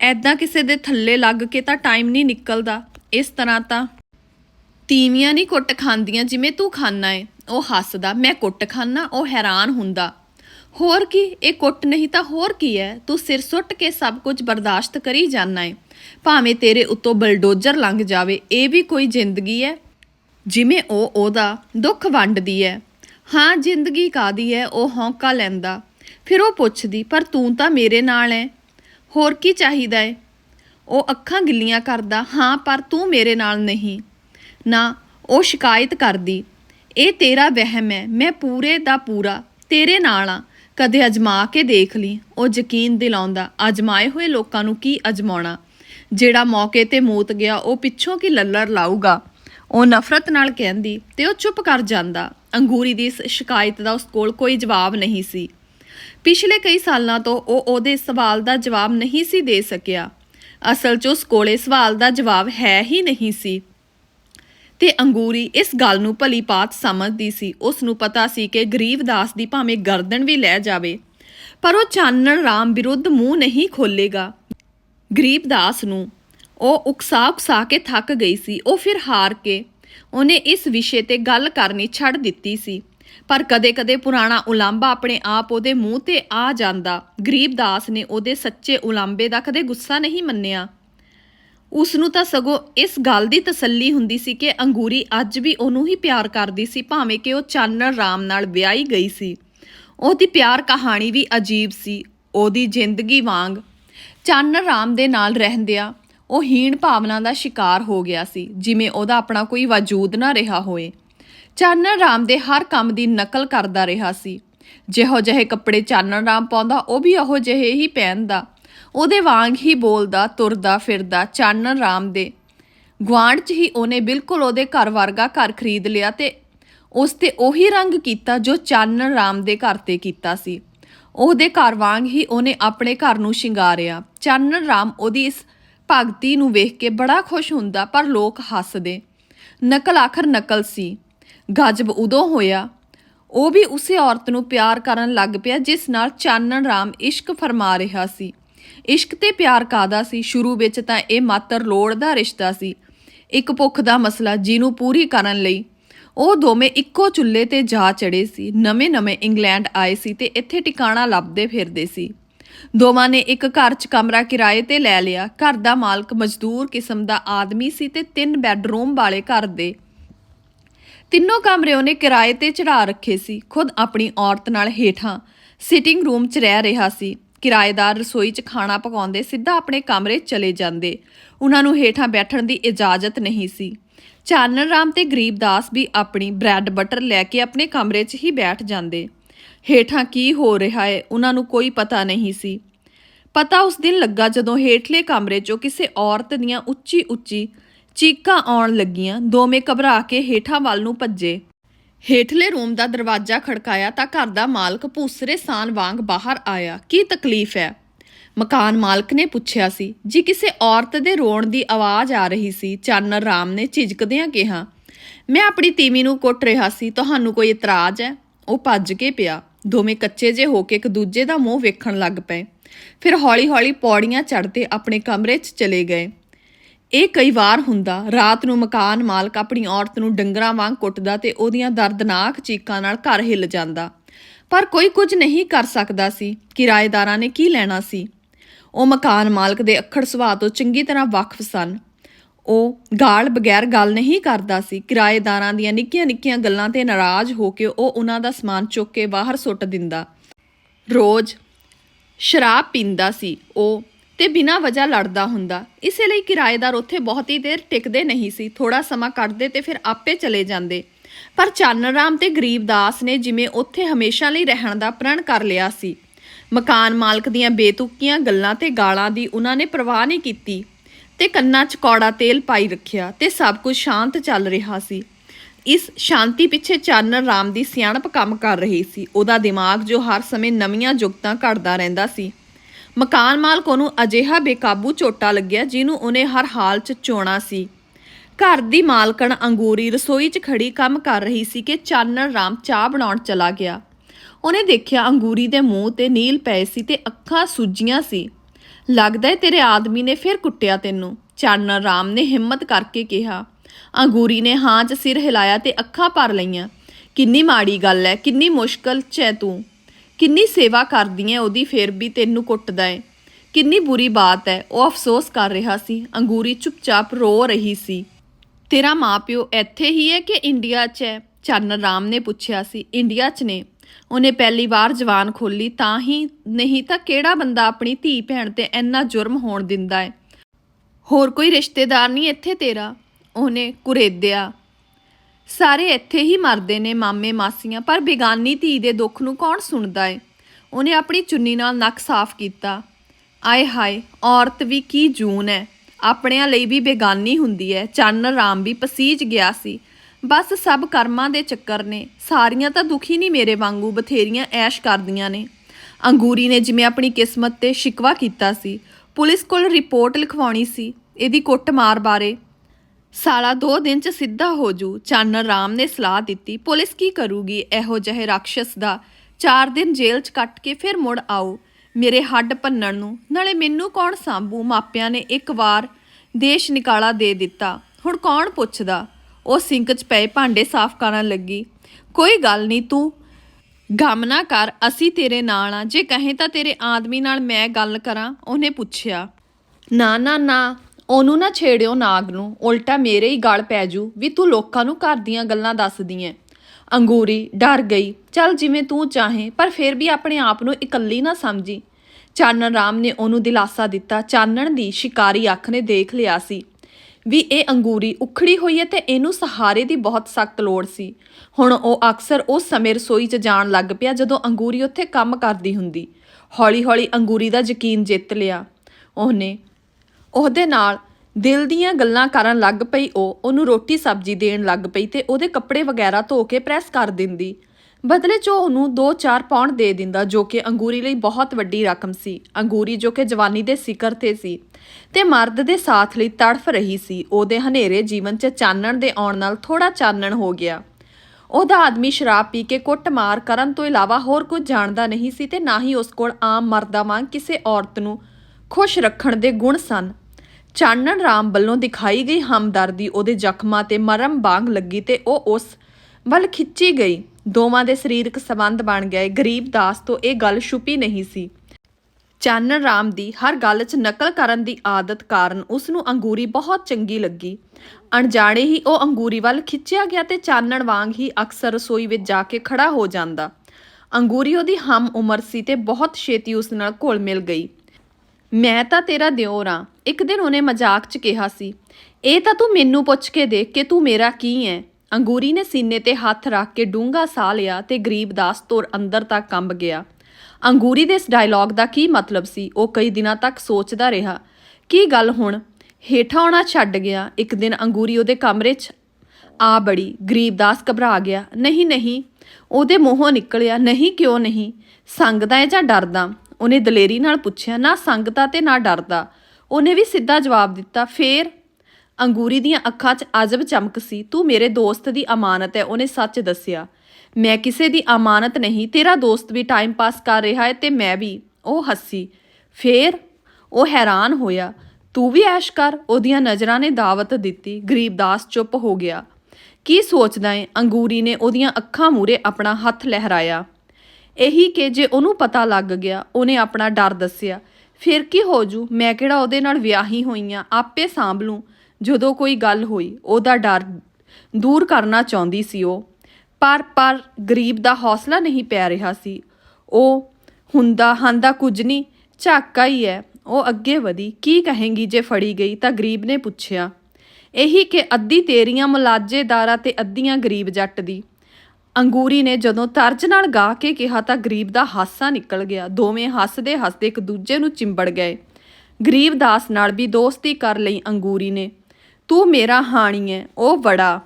ਐਦਾਂ ਕਿਸੇ ਦੇ ਥੱਲੇ ਲੱਗ ਕੇ ਤਾਂ ਟਾਈਮ ਨਹੀਂ ਨਿਕਲਦਾ। ਇਸ ਤਰ੍ਹਾਂ ਤਾਂ ਤੀਵੀਆਂ ਨਹੀਂ ਕੁੱਟ ਖਾਂਦੀਆਂ ਜਿਵੇਂ ਤੂੰ ਖਾਨਾ ਏ। ਉਹ ਹੱਸਦਾ, ਮੈਂ ਕੁੱਟ ਖਾਨਾ, ਉਹ ਹੈਰਾਨ ਹੁੰਦਾ। ਹੋਰ ਕੀ, ਇਹ ਕੁੱਟ ਨਹੀਂ ਤਾਂ ਹੋਰ ਕੀ ਹੈ ਤੂੰ ਸਿਰ ਸੁੱਟ ਕੇ ਸਭ ਕੁਝ ਬਰਦਾਸ਼ਤ ਕਰੀ ਜਾਨਾ ਏ। ਭਾਵੇਂ ਤੇਰੇ ਉੱਤੋਂ ਬਲਡੋਜ਼ਰ ਲੰਘ ਜਾਵੇ, ਇਹ ਵੀ ਕੋਈ ਜ਼ਿੰਦਗੀ ਹੈ? ਜਿਵੇਂ ਉਹ ਉਹਦਾ ਦੁੱਖ ਵੰਡਦੀ ਹੈ। ਹਾਂ, ਜ਼ਿੰਦਗੀ ਕਾਦੀ ਹੈ? ਉਹ ਹੌਂਕਾ ਲੈਂਦਾ। ਫਿਰ ਉਹ ਪੁੱਛਦੀ, ਪਰ ਤੂੰ ਤਾਂ ਮੇਰੇ ਨਾਲ ਹੈ ਹੋਰ ਕੀ ਚਾਹੀਦਾ ਹੈ ਉਹ ਅੱਖਾਂ ਗਿੱਲੀਆਂ ਕਰਦਾ, ਹਾਂ, ਪਰ ਤੂੰ ਮੇਰੇ ਨਾਲ ਨਹੀਂ। ਨਾ, ਉਹ ਸ਼ਿਕਾਇਤ ਕਰਦੀ, ਇਹ ਤੇਰਾ ਵਹਿਮ ਹੈ, ਮੈਂ ਪੂਰੇ ਦਾ ਪੂਰਾ ਤੇਰੇ ਨਾਲ ਆ। ਕਦੇ ਅਜਮਾ ਕੇ ਦੇਖ ਲਈ ਉਹ ਯਕੀਨ ਦਿਲਾਉਂਦਾ, ਅਜਮਾਏ ਹੋਏ ਲੋਕਾਂ ਨੂੰ ਕੀ ਅਜਮਾਉਣਾ? ਜਿਹੜਾ ਮੌਕੇ ਤੇ ਮੂਤ ਗਿਆ, ਉਹ ਪਿੱਛੋਂ ਕੀ ਲੱਲਰ ਲਾਊਗਾ? ਉਹ ਨਫ਼ਰਤ ਨਾਲ ਕਹਿੰਦੀ, ਤੇ ਉਹ ਚੁੱਪ ਕਰ ਜਾਂਦਾ। ਅੰਗੂਰੀ ਦੀ ਇਸ ਸ਼ਿਕਾਇਤ ਦਾ ਉਸ ਕੋਲ ਕੋਈ ਜਵਾਬ ਨਹੀਂ ਸੀ। ਪਿਛਲੇ ਕਈ ਸਾਲਾਂ ਤੋਂ ਉਹ ਉਹਦੇ ਸਵਾਲ ਦਾ ਜਵਾਬ ਨਹੀਂ ਸੀ ਦੇ ਸਕਿਆ। ਅਸਲ 'ਚ ਉਸ ਕੋਲੇ ਸਵਾਲ ਦਾ ਜਵਾਬ ਹੈ ਹੀ ਨਹੀਂ ਸੀ। ਤੇ ਅੰਗੂਰੀ ਇਸ ਗੱਲ ਨੂੰ ਭਲੀ ਪਾਤ ਸਮਝਦੀ ਸੀ। ਉਸ ਨੂੰ ਪਤਾ ਸੀ ਕਿ ਗਰੀਬਦਾਸ ਦੀ ਭਾਵੇਂ ਗਰਦਨ ਵੀ ਲੈ ਜਾਵੇ, ਪਰ ਉਹ ਚਾਨਣ ਰਾਮ ਵਿਰੁੱਧ ਮੂੰਹ ਨਹੀਂ ਖੋਲੇਗਾ ਗਰੀਬਦਾਸ ਨੂੰ ਉਹ ਉਕਸਾ ਉਕਸਾ ਕੇ ਥੱਕ ਗਈ ਸੀ। ਉਹ ਫਿਰ ਹਾਰ ਕੇ ਉਹਨੇ ਇਸ ਵਿਸ਼ੇ ਤੇ ਗੱਲ ਕਰਨੀ ਛੱਡ ਦਿੱਤੀ ਸੀ। ਪਰ ਕਦੇ-ਕਦੇ ਪੁਰਾਣਾ ਉਲਾਂਭਾ ਆਪਣੇ ਆਪ ਉਹਦੇ ਮੂੰਹ ਤੇ ਆ ਜਾਂਦਾ। ਗਰੀਬਦਾਸ ਨੇ ਉਹਦੇ ਸੱਚੇ ਉਲਾਂਭੇ ਦਾ ਕਦੇ ਗੁੱਸਾ ਨਹੀਂ ਮੰਨਿਆ। ਉਸ ਨੂੰ ਤਾਂ ਸਗੋਂ ਇਸ ਗੱਲ ਦੀ ਤਸੱਲੀ ਹੁੰਦੀ ਸੀ ਕਿ ਅੰਗੂਰੀ ਅੱਜ ਵੀ ਉਹਨੂੰ ਹੀ ਪਿਆਰ ਕਰਦੀ ਸੀ, ਭਾਵੇਂ ਕਿ ਉਹ ਚਾਨਣ ਰਾਮ ਨਾਲ ਵਿਆਹੀ ਗਈ ਸੀ। ਉਹਦੀ ਪਿਆਰ ਕਹਾਣੀ ਵੀ ਅਜੀਬ ਸੀ। ਉਹਦੀ ਜ਼ਿੰਦਗੀ ਵਾਂਗ ਚਾਨਣ ਰਾਮ ਦੇ ਨਾਲ ਰਹਿੰਦਿਆਂ ਉਹ ਹੀਣ ਭਾਵਨਾ ਦਾ ਸ਼ਿਕਾਰ ਹੋ ਗਿਆ ਸੀ, ਜਿਵੇਂ ਉਹਦਾ ਆਪਣਾ ਕੋਈ ਵਜੂਦ ਨਾ ਰਿਹਾ ਹੋਏ ਚਾਨਣ ਰਾਮ ਦੇ ਹਰ ਕੰਮ ਦੀ ਨਕਲ ਕਰਦਾ ਰਿਹਾ ਸੀ। ਜਿਹੋ ਜਿਹੇ ਕੱਪੜੇ ਚਾਨਣ ਰਾਮ ਪਾਉਂਦਾ, ਉਹ ਵੀ ਉਹੋ ਜਿਹੇ ਹੀ ਪਹਿਨਦਾ। ਉਹਦੇ ਵਾਂਗ ਹੀ ਬੋਲਦਾ, ਤੁਰਦਾ ਫਿਰਦਾ ਚਾਨਣ ਰਾਮ ਦੇ। ਗੁਆਂਢ 'ਚ ਹੀ ਉਹਨੇ ਬਿਲਕੁਲ ਉਹਦੇ ਘਰ ਵਰਗਾ ਘਰ ਖਰੀਦ ਲਿਆ ਤੇ ਉਸ ਤੇ ਉਹੀ ਰੰਗ ਕੀਤਾ ਜੋ ਚਾਨਣ ਰਾਮ ਦੇ ਘਰ ਤੇ ਕੀਤਾ ਸੀ। ਉਹਦੇ ਘਰ ਵਾਂਗ ਹੀ ਉਹਨੇ ਆਪਣੇ ਘਰ ਨੂੰ ਸ਼ਿੰਗਾਰਿਆ। ਚਾਨਣ ਰਾਮ ਉਹਦੀ ਇਸ ਭਗਤੀ ਨੂੰ ਵੇਖ ਕੇ ਬੜਾ ਖੁਸ਼ ਹੁੰਦਾ, ਪਰ ਲੋਕ ਹੱਸਦੇ। ਨਕਲ ਆਖਰ ਨਕਲ ਸੀ। ਗਜਬ ਉਦੋਂ ਹੋਇਆ। ਉਹ ਵੀ ਉਸੇ ਔਰਤ ਨੂੰ ਪਿਆਰ ਕਰਨ ਲੱਗ ਪਿਆ, ਜਿਸ ਨਾਲ ਚਾਨਣ ਰਾਮ ਇਸ਼ਕ ਫਰਮਾ ਰਿਹਾ ਸੀ। ਇਸ਼ਕ ਤੇ ਪਿਆਰ ਕਾਦਾ ਸੀ? ਸ਼ੁਰੂ ਵਿੱਚ ਤਾਂ ਇਹ ਮਾਤਰ ਲੋੜ ਦਾ ਰਿਸ਼ਤਾ ਸੀ। ਇੱਕ ਭੁੱਖ ਦਾ ਮਸਲਾ ਜਿਹਨੂੰ ਪੂਰੀ ਕਰਨ ਲਈ ਉਹ ਦੋਵੇਂ ਇੱਕੋ ਚੁੱਲ੍ਹੇ ਤੇ ਜਾ ਚੜੇ ਸੀ। ਨਵੇਂ-ਨਵੇਂ ਇੰਗਲੈਂਡ ਆਏ ਸੀ ਤੇ ਇੱਥੇ ਟਿਕਾਣਾ ਲੱਭਦੇ ਫਿਰਦੇ ਸੀ। ਦੋਵਾਂ ਨੇ ਇੱਕ ਘਰ 'ਚ ਕਮਰਾ ਕਿਰਾਏ ਤੇ ਲੈ ਲਿਆ। ਘਰ ਦਾ ਮਾਲਕ ਮਜ਼ਦੂਰ ਕਿਸਮ ਦਾ ਆਦਮੀ ਸੀ ਤੇ ਤਿੰਨ ਬੈੱਡਰੂਮ ਵਾਲੇ ਘਰ ਦੇ। ਤਿੰਨੋਂ ਕਮਰੇ ਉਹਨੇ ਕਿਰਾਏ ਤੇ ਚੜਾ ਰੱਖੇ ਸੀ। ਖੁਦ ਆਪਣੀ ਔਰਤ ਨਾਲ ਹੇਠਾਂ ਸਿਟਿੰਗ ਰੂਮ 'ਚ ਰਹਿ ਰਿਹਾ ਸੀ। ਕਿਰਾਏਦਾਰ ਰਸੋਈ 'ਚ ਖਾਣਾ ਪਕਾਉਂਦੇ ਸਿੱਧਾ ਆਪਣੇ ਕਮਰੇ ਚਲੇ ਜਾਂਦੇ। ਉਹਨਾਂ ਨੂੰ ਹੇਠਾਂ ਬੈਠਣ ਦੀ ਇਜਾਜ਼ਤ ਨਹੀਂ ਸੀ। ਚਾਨਣ ਰਾਮ ਤੇ ਗਰੀਬਦਾਸ ਵੀ ਆਪਣੀ ਬ੍ਰੈਡ ਬਟਰ ਲੈ ਕੇ ਆਪਣੇ ਕਮਰੇ 'ਚ ਹੀ ਬੈਠ ਜਾਂਦੇ। ਹੇਠਾਂ ਕੀ ਹੋ ਰਿਹਾ ਹੈ ਉਹਨਾਂ ਨੂੰ ਕੋਈ ਪਤਾ ਨਹੀਂ ਸੀ। ਪਤਾ ਉਸ ਦਿਨ ਲੱਗਾ ਜਦੋਂ ਹੇਠਲੇ ਕਮਰੇ 'ਚੋਂ ਕਿਸੇ ਔਰਤ ਦੀਆਂ ਉੱਚੀ ਉੱਚੀ ਚੀਕਾਂ ਆਉਣ ਲੱਗੀਆਂ, ਦੋਵੇਂ ਘਬਰਾ ਕੇ ਹੇਠਾਂ ਵੱਲ ਨੂੰ ਭੱਜੇ। ਹੇਠਲੇ ਰੂਮ ਦਾ ਦਰਵਾਜ਼ਾ ਖੜਕਾਇਆ ਤਾਂ ਘਰ ਦਾ ਮਾਲਕ ਭੂਸਰੇ ਸਾਨ ਵਾਂਗ ਬਾਹਰ ਆਇਆ। ਕੀ ਤਕਲੀਫ ਹੈ? ਮਕਾਨ ਮਾਲਕ ਨੇ ਪੁੱਛਿਆ ਸੀ, ਜੀ ਕਿਸੇ ਔਰਤ ਦੇ ਰੋਣ ਦੀ ਆਵਾਜ਼ ਆ ਰਹੀ ਸੀ? ਚਾਨਣ ਰਾਮ ਨੇ ਝਿਜਕਦਿਆਂ ਕਿਹਾ, ਮੈਂ ਆਪਣੀ ਤੀਵੀ ਨੂੰ ਕੁੱਟ ਰਿਹਾ ਸੀ, ਤੁਹਾਨੂੰ ਕੋਈ ਇਤਰਾਜ਼ ਹੈ? ਉਹ ਭੱਜ ਕੇ ਪਿਆ। ਦੋਵੇਂ ਕੱਚੇ ਜੇ ਹੋ ਕੇ ਇੱਕ ਦੂਜੇ ਦਾ ਮੂੰਹ ਵੇਖਣ ਲੱਗ ਪਏ। ਫਿਰ ਹੌਲੀ-ਹੌਲੀ ਪੌੜੀਆਂ ਚੜ੍ਹਦੇ ਆਪਣੇ ਕਮਰੇ 'ਚ ਚਲੇ ਗਏ। ਇਹ ਕਈ ਵਾਰ ਹੁੰਦਾ, ਰਾਤ ਨੂੰ ਮਕਾਨ ਮਾਲਕ ਆਪਣੀ ਔਰਤ ਨੂੰ ਡੰਗਰਾਂ ਵਾਂਗ ਕੁੱਟਦਾ ਤੇ ਉਹਦੀਆਂ ਦਰਦਨਾਕ ਚੀਕਾਂ ਨਾਲ ਘਰ ਹਿੱਲ ਜਾਂਦਾ। ਪਰ ਕੋਈ ਕੁਝ ਨਹੀਂ ਕਰ ਸਕਦਾ ਸੀ। ਕਿਰਾਏਦਾਰਾਂ ਨੇ ਕੀ ਲੈਣਾ ਸੀ? ਉਹ ਮਕਾਨ ਮਾਲਕ ਦੇ ਅੱਖੜ ਸੁਭਾਅ ਤੋਂ ਚੰਗੀ ਤਰ੍ਹਾਂ ਵਾਕਿਫ ਸਨ। ਉਹ ਗਾਲ ਬਗੈਰ ਗੱਲ ਨਹੀਂ ਕਰਦਾ ਸੀ। ਕਿਰਾਏਦਾਰਾਂ ਦੀਆਂ ਨਿੱਕੀਆਂ-ਨਿੱਕੀਆਂ ਗੱਲਾਂ ਤੇ ਨਾਰਾਜ਼ ਹੋ ਕੇ ਉਹ ਉਹਨਾਂ ਦਾ ਸਮਾਨ ਚੁੱਕ ਕੇ ਬਾਹਰ ਸੁੱਟ ਦਿੰਦਾ। ਰੋਜ਼ ਸ਼ਰਾਬ ਪੀਂਦਾ ਸੀ ਉਹ ਤੇ ਬਿਨਾਂ ਵਜ੍ਹਾ ਲੜਦਾ ਹੁੰਦਾ। ਇਸੇ ਲਈ ਕਿਰਾਏਦਾਰ ਉੱਥੇ ਬਹੁਤੀ ਦੇਰ ਟਿਕਦੇ ਨਹੀਂ ਸੀ। ਥੋੜਾ ਸਮਾਂ ਕੱਢਦੇ ਤੇ ਫਿਰ ਆਪੇ ਚਲੇ ਜਾਂਦੇ। ਪਰ ਚਾਨਣ ਰਾਮ ਤੇ ਗਰੀਬਦਾਸ ਨੇ ਜਿਵੇਂ ਉੱਥੇ ਹਮੇਸ਼ਾ ਲਈ ਰਹਿਣ ਦਾ ਪ੍ਰਣ ਕਰ ਲਿਆ ਸੀ। ਮਕਾਨ ਮਾਲਕ ਦੀਆਂ ਬੇਤੁਕੀਆਂ ਗੱਲਾਂ ਤੇ ਗਾਲਾਂ ਦੀ ਉਹਨਾਂ ਨੇ ਪਰਵਾਹ ਨਹੀਂ ਕੀਤੀ ਤੇ ਕੰਨਾਂ 'ਚ ਕੌੜਾ ਤੇਲ ਪਾਈ ਰੱਖਿਆ ਤੇ ਸਭ ਕੁਝ ਸ਼ਾਂਤ ਚੱਲ ਰਿਹਾ ਸੀ। ਇਸ ਸ਼ਾਂਤੀ ਪਿੱਛੇ ਚਾਨਣ ਰਾਮ ਦੀ ਸਿਆਣਪ ਕੰਮ ਕਰ ਰਹੀ ਸੀ। ਉਹਦਾ ਦਿਮਾਗ ਜੋ ਹਰ ਸਮੇਂ ਨਵੀਆਂ ਜੁਗਤਾਂ ਘੜਦਾ ਰਹਿੰਦਾ ਸੀ। ਮਕਾਨ ਮਾਲਕ ਉਹਨੂੰ ਅਜਿਹਾ ਬੇਕਾਬੂ ਝੋਟਾ ਲੱਗਿਆ ਜਿਹਨੂੰ ਉਹਨੇ ਹਰ ਹਾਲ 'ਚ ਚੋਣਾ ਸੀ। ਘਰ ਦੀ ਮਾਲਕਣ ਅੰਗੂਰੀ ਰਸੋਈ 'ਚ ਖੜੀ ਕੰਮ ਕਰ ਰਹੀ ਸੀ ਕਿ ਚਾਨਣ ਰਾਮ ਚਾਹ ਬਣਾਉਣ ਚਲਾ ਗਿਆ। ਉਹਨੇ ਦੇਖਿਆ ਅੰਗੂਰੀ ਦੇ ਮੂੰਹ ਤੇ ਨੀਲ ਪਏ ਸੀ ਤੇ ਅੱਖਾਂ ਸੁੱਜੀਆਂ ਸੀ। ਲੱਗਦਾ ਹੈ ਤੇਰੇ ਆਦਮੀ ਨੇ ਫਿਰ ਕੁੱਟਿਆ ਤੈਨੂੰ ਚਾਨਣ ਰਾਮ ਨੇ ਹਿੰਮਤ ਕਰਕੇ ਕਿਹਾ। ਅੰਗੂਰੀ ਨੇ ਹਾਂ 'ਚ ਸਿਰ ਹਿਲਾਇਆ ਤੇ ਅੱਖਾਂ ਭਰ ਲਈਆਂ। ਕਿੰਨੀ ਮਾੜੀ ਗੱਲ ਹੈ ਕਿੰਨੀ ਮੁਸ਼ਕਲ 'ਚ ਹੈ ਤੂੰ। ਕਿੰਨੀ ਸੇਵਾ ਕਰਦੀ ਹੈ ਉਹਦੀ ਫੇਰ ਵੀ ਤੈਨੂੰ ਕੁੱਟਦਾ ਹੈ ਕਿੰਨੀ ਬੁਰੀ ਬਾਤ ਹੈ ਉਹ ਅਫਸੋਸ ਕਰ ਰਿਹਾ ਸੀ। ਅੰਗੂਰੀ ਚੁੱਪਚਾਪ ਰੋ ਰਹੀ ਸੀ। ਤੇਰਾ ਮਾਪਿਓ ਇੱਥੇ ਹੀ ਹੈ ਕਿ ਇੰਡੀਆ 'ਚ ਹੈ ਚਰਨ ਰਾਮ ਨੇ ਪੁੱਛਿਆ ਸੀ। ਇੰਡੀਆ 'ਚ ਨੇ। ਉਹਨੇ ਪਹਿਲੀ ਵਾਰ ਜਵਾਨ ਖੋਲੀ ਤਾਂ ਹੀ ਨਹੀਂ ਤਾਂ ਕਿਹੜਾ ਬੰਦਾ ਆਪਣੀ ਧੀ ਭੈਣ ਤੇ ਇੰਨਾ ਜੁਰਮ ਹੋਣ ਦਿੰਦਾ ਹੈ ਹੋਰ ਕੋਈ ਰਿਸ਼ਤੇਦਾਰ ਨਹੀਂ ਇੱਥੇ ਤੇਰਾ? ਉਹਨੇ ਕੁਰੇਦਿਆ। ਸਾਰੇ ਇੱਥੇ ਹੀ ਮਰਦੇ ਨੇ ਮਾਮੇ ਮਾਸੀਆਂ, ਪਰ ਬੇਗਾਨੀ ਧੀ ਦੇ ਦੁੱਖ ਨੂੰ ਕੌਣ ਸੁਣਦਾ ਏ? ਉਹਨੇ ਆਪਣੀ ਚੁੰਨੀ ਨਾਲ ਨੱਕ ਸਾਫ਼ ਕੀਤਾ। ਆਏ ਹਾਏ, ਔਰਤ ਵੀ ਕੀ ਜੂਨ ਹੈ ਆਪਣਿਆਂ ਲਈ ਵੀ ਬੇਗਾਨੀ ਹੁੰਦੀ ਹੈ ਚੰਨ ਰਾਮ ਵੀ ਪਸੀਜ ਗਿਆ ਸੀ। ਬਸ ਸਭ ਕਰਮਾਂ ਦੇ ਚੱਕਰ ਨੇ। ਸਾਰੀਆਂ ਤਾਂ ਦੁਖੀ ਨਹੀਂ ਮੇਰੇ ਵਾਂਗੂ, ਬਥੇਰੀਆਂ ਐਸ਼ ਕਰਦੀਆਂ ਨੇ। ਅੰਗੂਰੀ ਨੇ ਜਿਵੇਂ ਆਪਣੀ ਕਿਸਮਤ ਤੇ ਸ਼ਿਕਵਾ ਕੀਤਾ ਸੀ। ਪੁਲਿਸ ਕੋਲ ਰਿਪੋਰਟ ਲਿਖਵਾਉਣੀ ਸੀ, ਇਹਦੀ ਕੁੱਟਮਾਰ ਬਾਰੇ। ਸਾਲਾ ਦੋ ਦਿਨ ਚ ਸਿੱਧਾ ਹੋ ਜੂ, ਚਾਨਣ ਰਾਮ ਨੇ ਸਲਾਹ ਦਿੱਤੀ, ਪੁਲਿਸ ਕੀ ਕਰੂਗੀ? ਇਹੋ ਜਿਹੇ ਰਾਖਸ਼ਸ ਦਾ ਚਾਰ ਦਿਨ ਜੇਲ੍ਹ ਚ ਕੱਟ ਕੇ ਫਿਰ ਮੁੜ ਆਓ। ਮੇਰੇ ਹੱਡ ਭੰਨਣ ਨੂੰ, ਨਾਲੇ ਮੈਨੂੰ ਕੌਣ ਸਾਂਭੂ? ਮਾਪਿਆਂ ਨੇ ਇੱਕ ਵਾਰ ਦੇਸ਼ ਨਿਕਾਲਾ ਦੇ ਦਿੱਤਾ। ਹੁਣ ਕੌਣ ਪੁੱਛਦਾ? ਉਹ ਸਿੰਕ ਚ ਪਏ ਭਾਂਡੇ ਸਾਫ਼ ਕਰਨ ਲੱਗੀ। ਕੋਈ ਗੱਲ ਨਹੀਂ ਤੂੰ ਗਮ ਨਾ ਕਰ, ਅਸੀਂ ਤੇਰੇ ਨਾਲ ਆ। ਜੇ ਕਹੇ ਤਾਂ ਤੇਰੇ ਆਦਮੀ ਨਾਲ ਮੈਂ ਗੱਲ ਕਰਾਂ, ਉਹਨੇ ਪੁੱਛਿਆ। ਨਾ ਨਾ ਨਾ, ਉਹਨੂੰ ਨਾ ਛੇੜਿਓ ਨਾਗ ਨੂੰ। ਉਲਟਾ ਮੇਰੇ ਹੀ ਗਲ ਪੈ ਜੂ, ਵੀ ਤੂੰ ਲੋਕਾਂ ਨੂੰ ਘਰ ਦੀਆਂ ਗੱਲਾਂ ਦੱਸਦੀ ਐ ਅੰਗੂਰੀ, ਡਰ ਗਈ। ਚੱਲ ਜਿਵੇਂ ਤੂੰ ਚਾਹੇ, ਪਰ ਫਿਰ ਵੀ ਆਪਣੇ ਆਪ ਨੂੰ ਇਕੱਲੀ ਨਾ ਸਮਝੀ। ਚਾਨਣ ਰਾਮ ਨੇ ਉਹਨੂੰ ਦਿਲਾਸਾ ਦਿੱਤਾ। ਚਾਨਣ ਦੀ ਸ਼ਿਕਾਰੀ ਅੱਖ ਨੇ ਦੇਖ ਲਿਆ ਸੀ। ਵੀ ਇਹ ਅੰਗੂਰੀ ਉਖੜੀ ਹੋਈ ਹੈ ਤੇ ਇਹਨੂੰ ਸਹਾਰੇ ਦੀ ਬਹੁਤ ਸਖਤ ਲੋੜ ਸੀ। ਹੁਣ ਉਹ ਅਕਸਰ ਉਸ ਸਮੇਂ ਰਸੋਈ 'ਚ ਜਾਣ ਲੱਗ ਪਿਆ ਜਦੋਂ ਅੰਗੂਰੀ ਉੱਥੇ ਕੰਮ ਕਰਦੀ ਹੁੰਦੀ। ਹੌਲੀ-ਹੌਲੀ ਅੰਗੂਰੀ ਦਾ ਯਕੀਨ ਜਿੱਤ ਲਿਆ। ਉਹਨੇ, ਉਹਦੇ ਨਾਲ ਦਿਲ ਦੀਆਂ ਗੱਲਾਂ ਕਰਨ ਲੱਗ ਪਈ ਉਹ, ਉਹਨੂੰ ਰੋਟੀ ਸਬਜ਼ੀ ਦੇਣ ਲੱਗ ਪਈ ਤੇ ਉਹਦੇ ਕੱਪੜੇ ਵਗੈਰਾ ਧੋ ਕੇ ਪ੍ਰੈਸ ਕਰ ਦਿੰਦੀ। ਬਦਲੇ 'ਚ ਉਹ ਉਹਨੂੰ 2-4 ਪੌਂਡ ਦੇ ਦਿੰਦਾ, ਜੋ ਕਿ ਅੰਗੂਰੀ ਲਈ ਬਹੁਤ ਵੱਡੀ ਰਕਮ ਸੀ। ਅੰਗੂਰੀ ਜੋ ਕਿ ਜਵਾਨੀ ਦੇ ਸਿਖਰ ਤੇ ਸੀ ਤੇ ਮਰਦ ਦੇ ਸਾਥ ਲਈ ਤੜਫ ਰਹੀ ਸੀ। ਉਹਦੇ ਹਨੇਰੇ ਜੀਵਨ 'ਚ ਚਾਨਣ ਦੇ ਆਉਣ ਨਾਲ ਥੋੜਾ ਚਾਨਣ ਹੋ ਗਿਆ। ਉਹਦਾ ਆਦਮੀ ਸ਼ਰਾਬ ਪੀ ਕੇ ਕੁੱਟਮਾਰ ਕਰਨ ਤੋਂ ਇਲਾਵਾ ਹੋਰ ਕੁਝ ਜਾਣਦਾ ਨਹੀਂ ਸੀ ਤੇ ਨਾ ਹੀ ਉਸ ਕੋਲ ਆਮ ਮਰਦਾਂ ਵਾਂਗ ਕਿਸੇ ਔਰਤ ਨੂੰ ਖੁਸ਼ ਰੱਖਣ ਦੇ ਗੁਣ ਸਨ। ਚਾਨਣ ਰਾਮ ਵੱਲੋਂ ਦਿਖਾਈ ਗਈ ਹਮਦਰਦੀ ਉਹਦੇ ਜ਼ਖਮਾਂ ਤੇ ਮਰਮ ਵਾਂਗ ਲੱਗੀ ਤੇ ਉਹ ਉਸ ਵੱਲ ਖਿੱਚੀ ਗਈ। ਦੋਵਾਂ ਦੇ ਸਰੀਰਕ ਸੰਬੰਧ ਬਣ ਗਏ ਗਰੀਬ ਦਾਸ ਤੋਂ ਇਹ ਗੱਲ ਛੁਪੀ ਨਹੀਂ ਸੀ। ਚਾਨਣ ਰਾਮ ਦੀ ਹਰ ਗੱਲ 'ਚ ਨਕਲ ਕਰਨ ਦੀ ਆਦਤ ਕਾਰਨ ਉਸ ਨੂੰ ਅੰਗੂਰੀ ਬਹੁਤ ਚੰਗੀ ਲੱਗੀ। ਅਣਜਾਣੇ ਹੀ ਉਹ ਅੰਗੂਰੀ ਵੱਲ ਖਿੱਚਿਆ ਗਿਆ ਤੇ ਚਾਨਣ ਵਾਂਗ ਹੀ ਅਕਸਰ ਰਸੋਈ ਵਿੱਚ ਜਾ ਕੇ ਖੜਾ ਹੋ ਜਾਂਦਾ। ਅੰਗੂਰੀ ਉਹਦੀ ਹਮ ਉਮਰ ਸੀ ਤੇ ਬਹੁਤ ਛੇਤੀ ਉਸ ਨਾਲ ਘੁਲ ਮਿਲ ਗਈ। ਮੈਂ ਤਾਂ ਤੇਰਾ ਦਿਓਰ ਆ। ਇੱਕ ਦਿਨ ਉਹਨੇ ਮਜ਼ਾਕ 'ਚ ਕਿਹਾ ਸੀ, ਇਹ ਤਾਂ ਤੂੰ ਮੈਨੂੰ ਪੁੱਛ ਕੇ ਦੇਖ ਕਿ ਤੂੰ ਮੇਰਾ ਕੀ ਹੈ ਅੰਗੂਰੀ ਨੇ ਸੀਨੇ ਤੇ ਹੱਥ ਰੱਖ ਕੇ ਡੂੰਘਾ ਸਾਹ ਲਿਆ ਤੇ ਗਰੀਬਦਾਸ ਤੁਰ ਅੰਦਰ ਤੱਕ ਕੰਬ ਗਿਆ। ਅੰਗੂਰੀ ਦੇ ਇਸ ਡਾਇਲੌਗ ਦਾ ਕੀ ਮਤਲਬ ਸੀ? ਉਹ ਕਈ ਦਿਨਾਂ ਤੱਕ ਸੋਚਦਾ ਰਿਹਾ। ਕੀ ਗੱਲ ਹੁਣ? ਹੇਠਾਂ ਆਉਣਾ ਛੱਡ ਗਿਆ। ਇੱਕ ਦਿਨ ਅੰਗੂਰੀ ਉਹਦੇ ਕਮਰੇ 'ਚ ਆ ਬੜੀ। ਗਰੀਬਦਾਸ ਘਬਰਾ ਗਿਆ। ਨਹੀਂ ਨਹੀਂ। ਉਹਦੇ ਮੂੰਹੋਂ ਨਿਕਲਿਆ। ਨਹੀਂ, ਕਿਉਂ ਨਹੀਂ? ਸੰਗਦਾ ਹੈ ਜਾਂ ਡਰਦਾ? ਉਹਨੇ ਦਲੇਰੀ ਨਾਲ ਪੁੱਛਿਆ। ਨਾ ਸੰਗਦਾ ਤੇ ਨਾ ਡਰਦਾ। ਉਹਨੇ ਵੀ ਸਿੱਧਾ ਜਵਾਬ ਦਿੱਤਾ। ਫੇਰ? ਅੰਗੂਰੀ ਦੀਆਂ ਅੱਖਾਂ 'ਚ ਅਜਬ ਚਮਕ ਸੀ। ਤੂੰ ਮੇਰੇ ਦੋਸਤ ਦੀ ਅਮਾਨਤ ਹੈ ਉਹਨੇ ਸੱਚ ਦੱਸਿਆ। ਮੈਂ ਕਿਸੇ ਦੀ ਅਮਾਨਤ ਨਹੀਂ, ਤੇਰਾ ਦੋਸਤ ਵੀ ਟਾਈਮ ਪਾਸ ਕਰ ਰਿਹਾ ਹੈ ਤੇ ਮੈਂ ਵੀ। ਉਹ ਹੱਸੀ। ਫੇਰ ਉਹ ਹੈਰਾਨ ਹੋਇਆ। ਤੂੰ ਵੀ ਐਸ਼ ਕਰ, ਉਹਦੀਆਂ ਨਜ਼ਰਾਂ ਨੇ ਦਾਵਤ ਦਿੱਤੀ। ਗਰੀਬਦਾਸ ਚੁੱਪ ਹੋ ਗਿਆ। ਕੀ ਸੋਚਦਾ ਏ? ਅੰਗੂਰੀ ਨੇ ਉਹਦੀਆਂ ਅੱਖਾਂ ਮੂਰੇ ਆਪਣਾ ਹੱਥ ਲਹਿਰਾਇਆ। ਇਹੀ ਕਿ ਜੇ ਉਹਨੂੰ ਪਤਾ ਲੱਗ ਗਿਆ, ਉਹਨੇ ਆਪਣਾ ਡਰ ਦੱਸਿਆ। ਫਿਰ ਕੀ ਹੋਜੂ ਮੈਂ ਕਿਹੜਾ ਉਹਦੇ ਨਾਲ ਵਿਆਹੀ ਹੋਈ ਆ? ਆਪੇ ਸਾਂਭ ਲੂੰ। ਜਦੋਂ ਕੋਈ ਗੱਲ ਹੋਈ, ਉਹਦਾ ਡਰ ਦੂਰ ਕਰਨਾ ਚਾਹੁੰਦੀ ਸੀ ਉਹ। ਪਰ ਪਰ ਗਰੀਬ ਦਾ ਹੌਸਲਾ ਨਹੀਂ ਪੈ ਰਿਹਾ ਸੀ। ਉਹ ਹੁੰਦਾ, ਹਾਂਦਾ ਕੁਝ ਨਹੀਂ, ਝਾਕਾ ਹੀ ਹੈ ਉਹ ਅੱਗੇ ਵਧੀ, ਕੀ ਕਹੇਂਗੀ ਜੇ ਫੜੀ ਗਈ? ਤਾਂ ਗਰੀਬ ਨੇ ਪੁੱਛਿਆ। ਇਹੀ ਕਿ ਅੱਧੀ ਤੇਰੀਆਂ ਮੁਲਾਜੇਦਾਰਾਂ ਤੇ ਅੱਧੀਆਂ ਗਰੀਬ ਜੱਟ ਦੀ। ਅੰਗੂਰੀ ਨੇ ਜਦੋਂ ਤਰਜ ਨਾਲ ਗਾ ਕੇ ਕਿਹਾ ਤਾਂ ਗਰੀਬ ਦਾ ਹਾਸਾ ਨਿਕਲ ਗਿਆ। ਦੋਵੇਂ ਹੱਸਦੇ ਹੱਸਦੇ ਇੱਕ ਦੂਜੇ ਨੂੰ ਚਿੰਬੜ ਗਏ। ਗਰੀਬ ਦਾਸ ਨਾਲ ਵੀ ਦੋਸਤੀ ਕਰ ਲਈ ਅੰਗੂਰੀ ਨੇ। ਤੂੰ ਮੇਰਾ ਹਾਣੀ ਹੈ ਉਹ ਵੜਾ।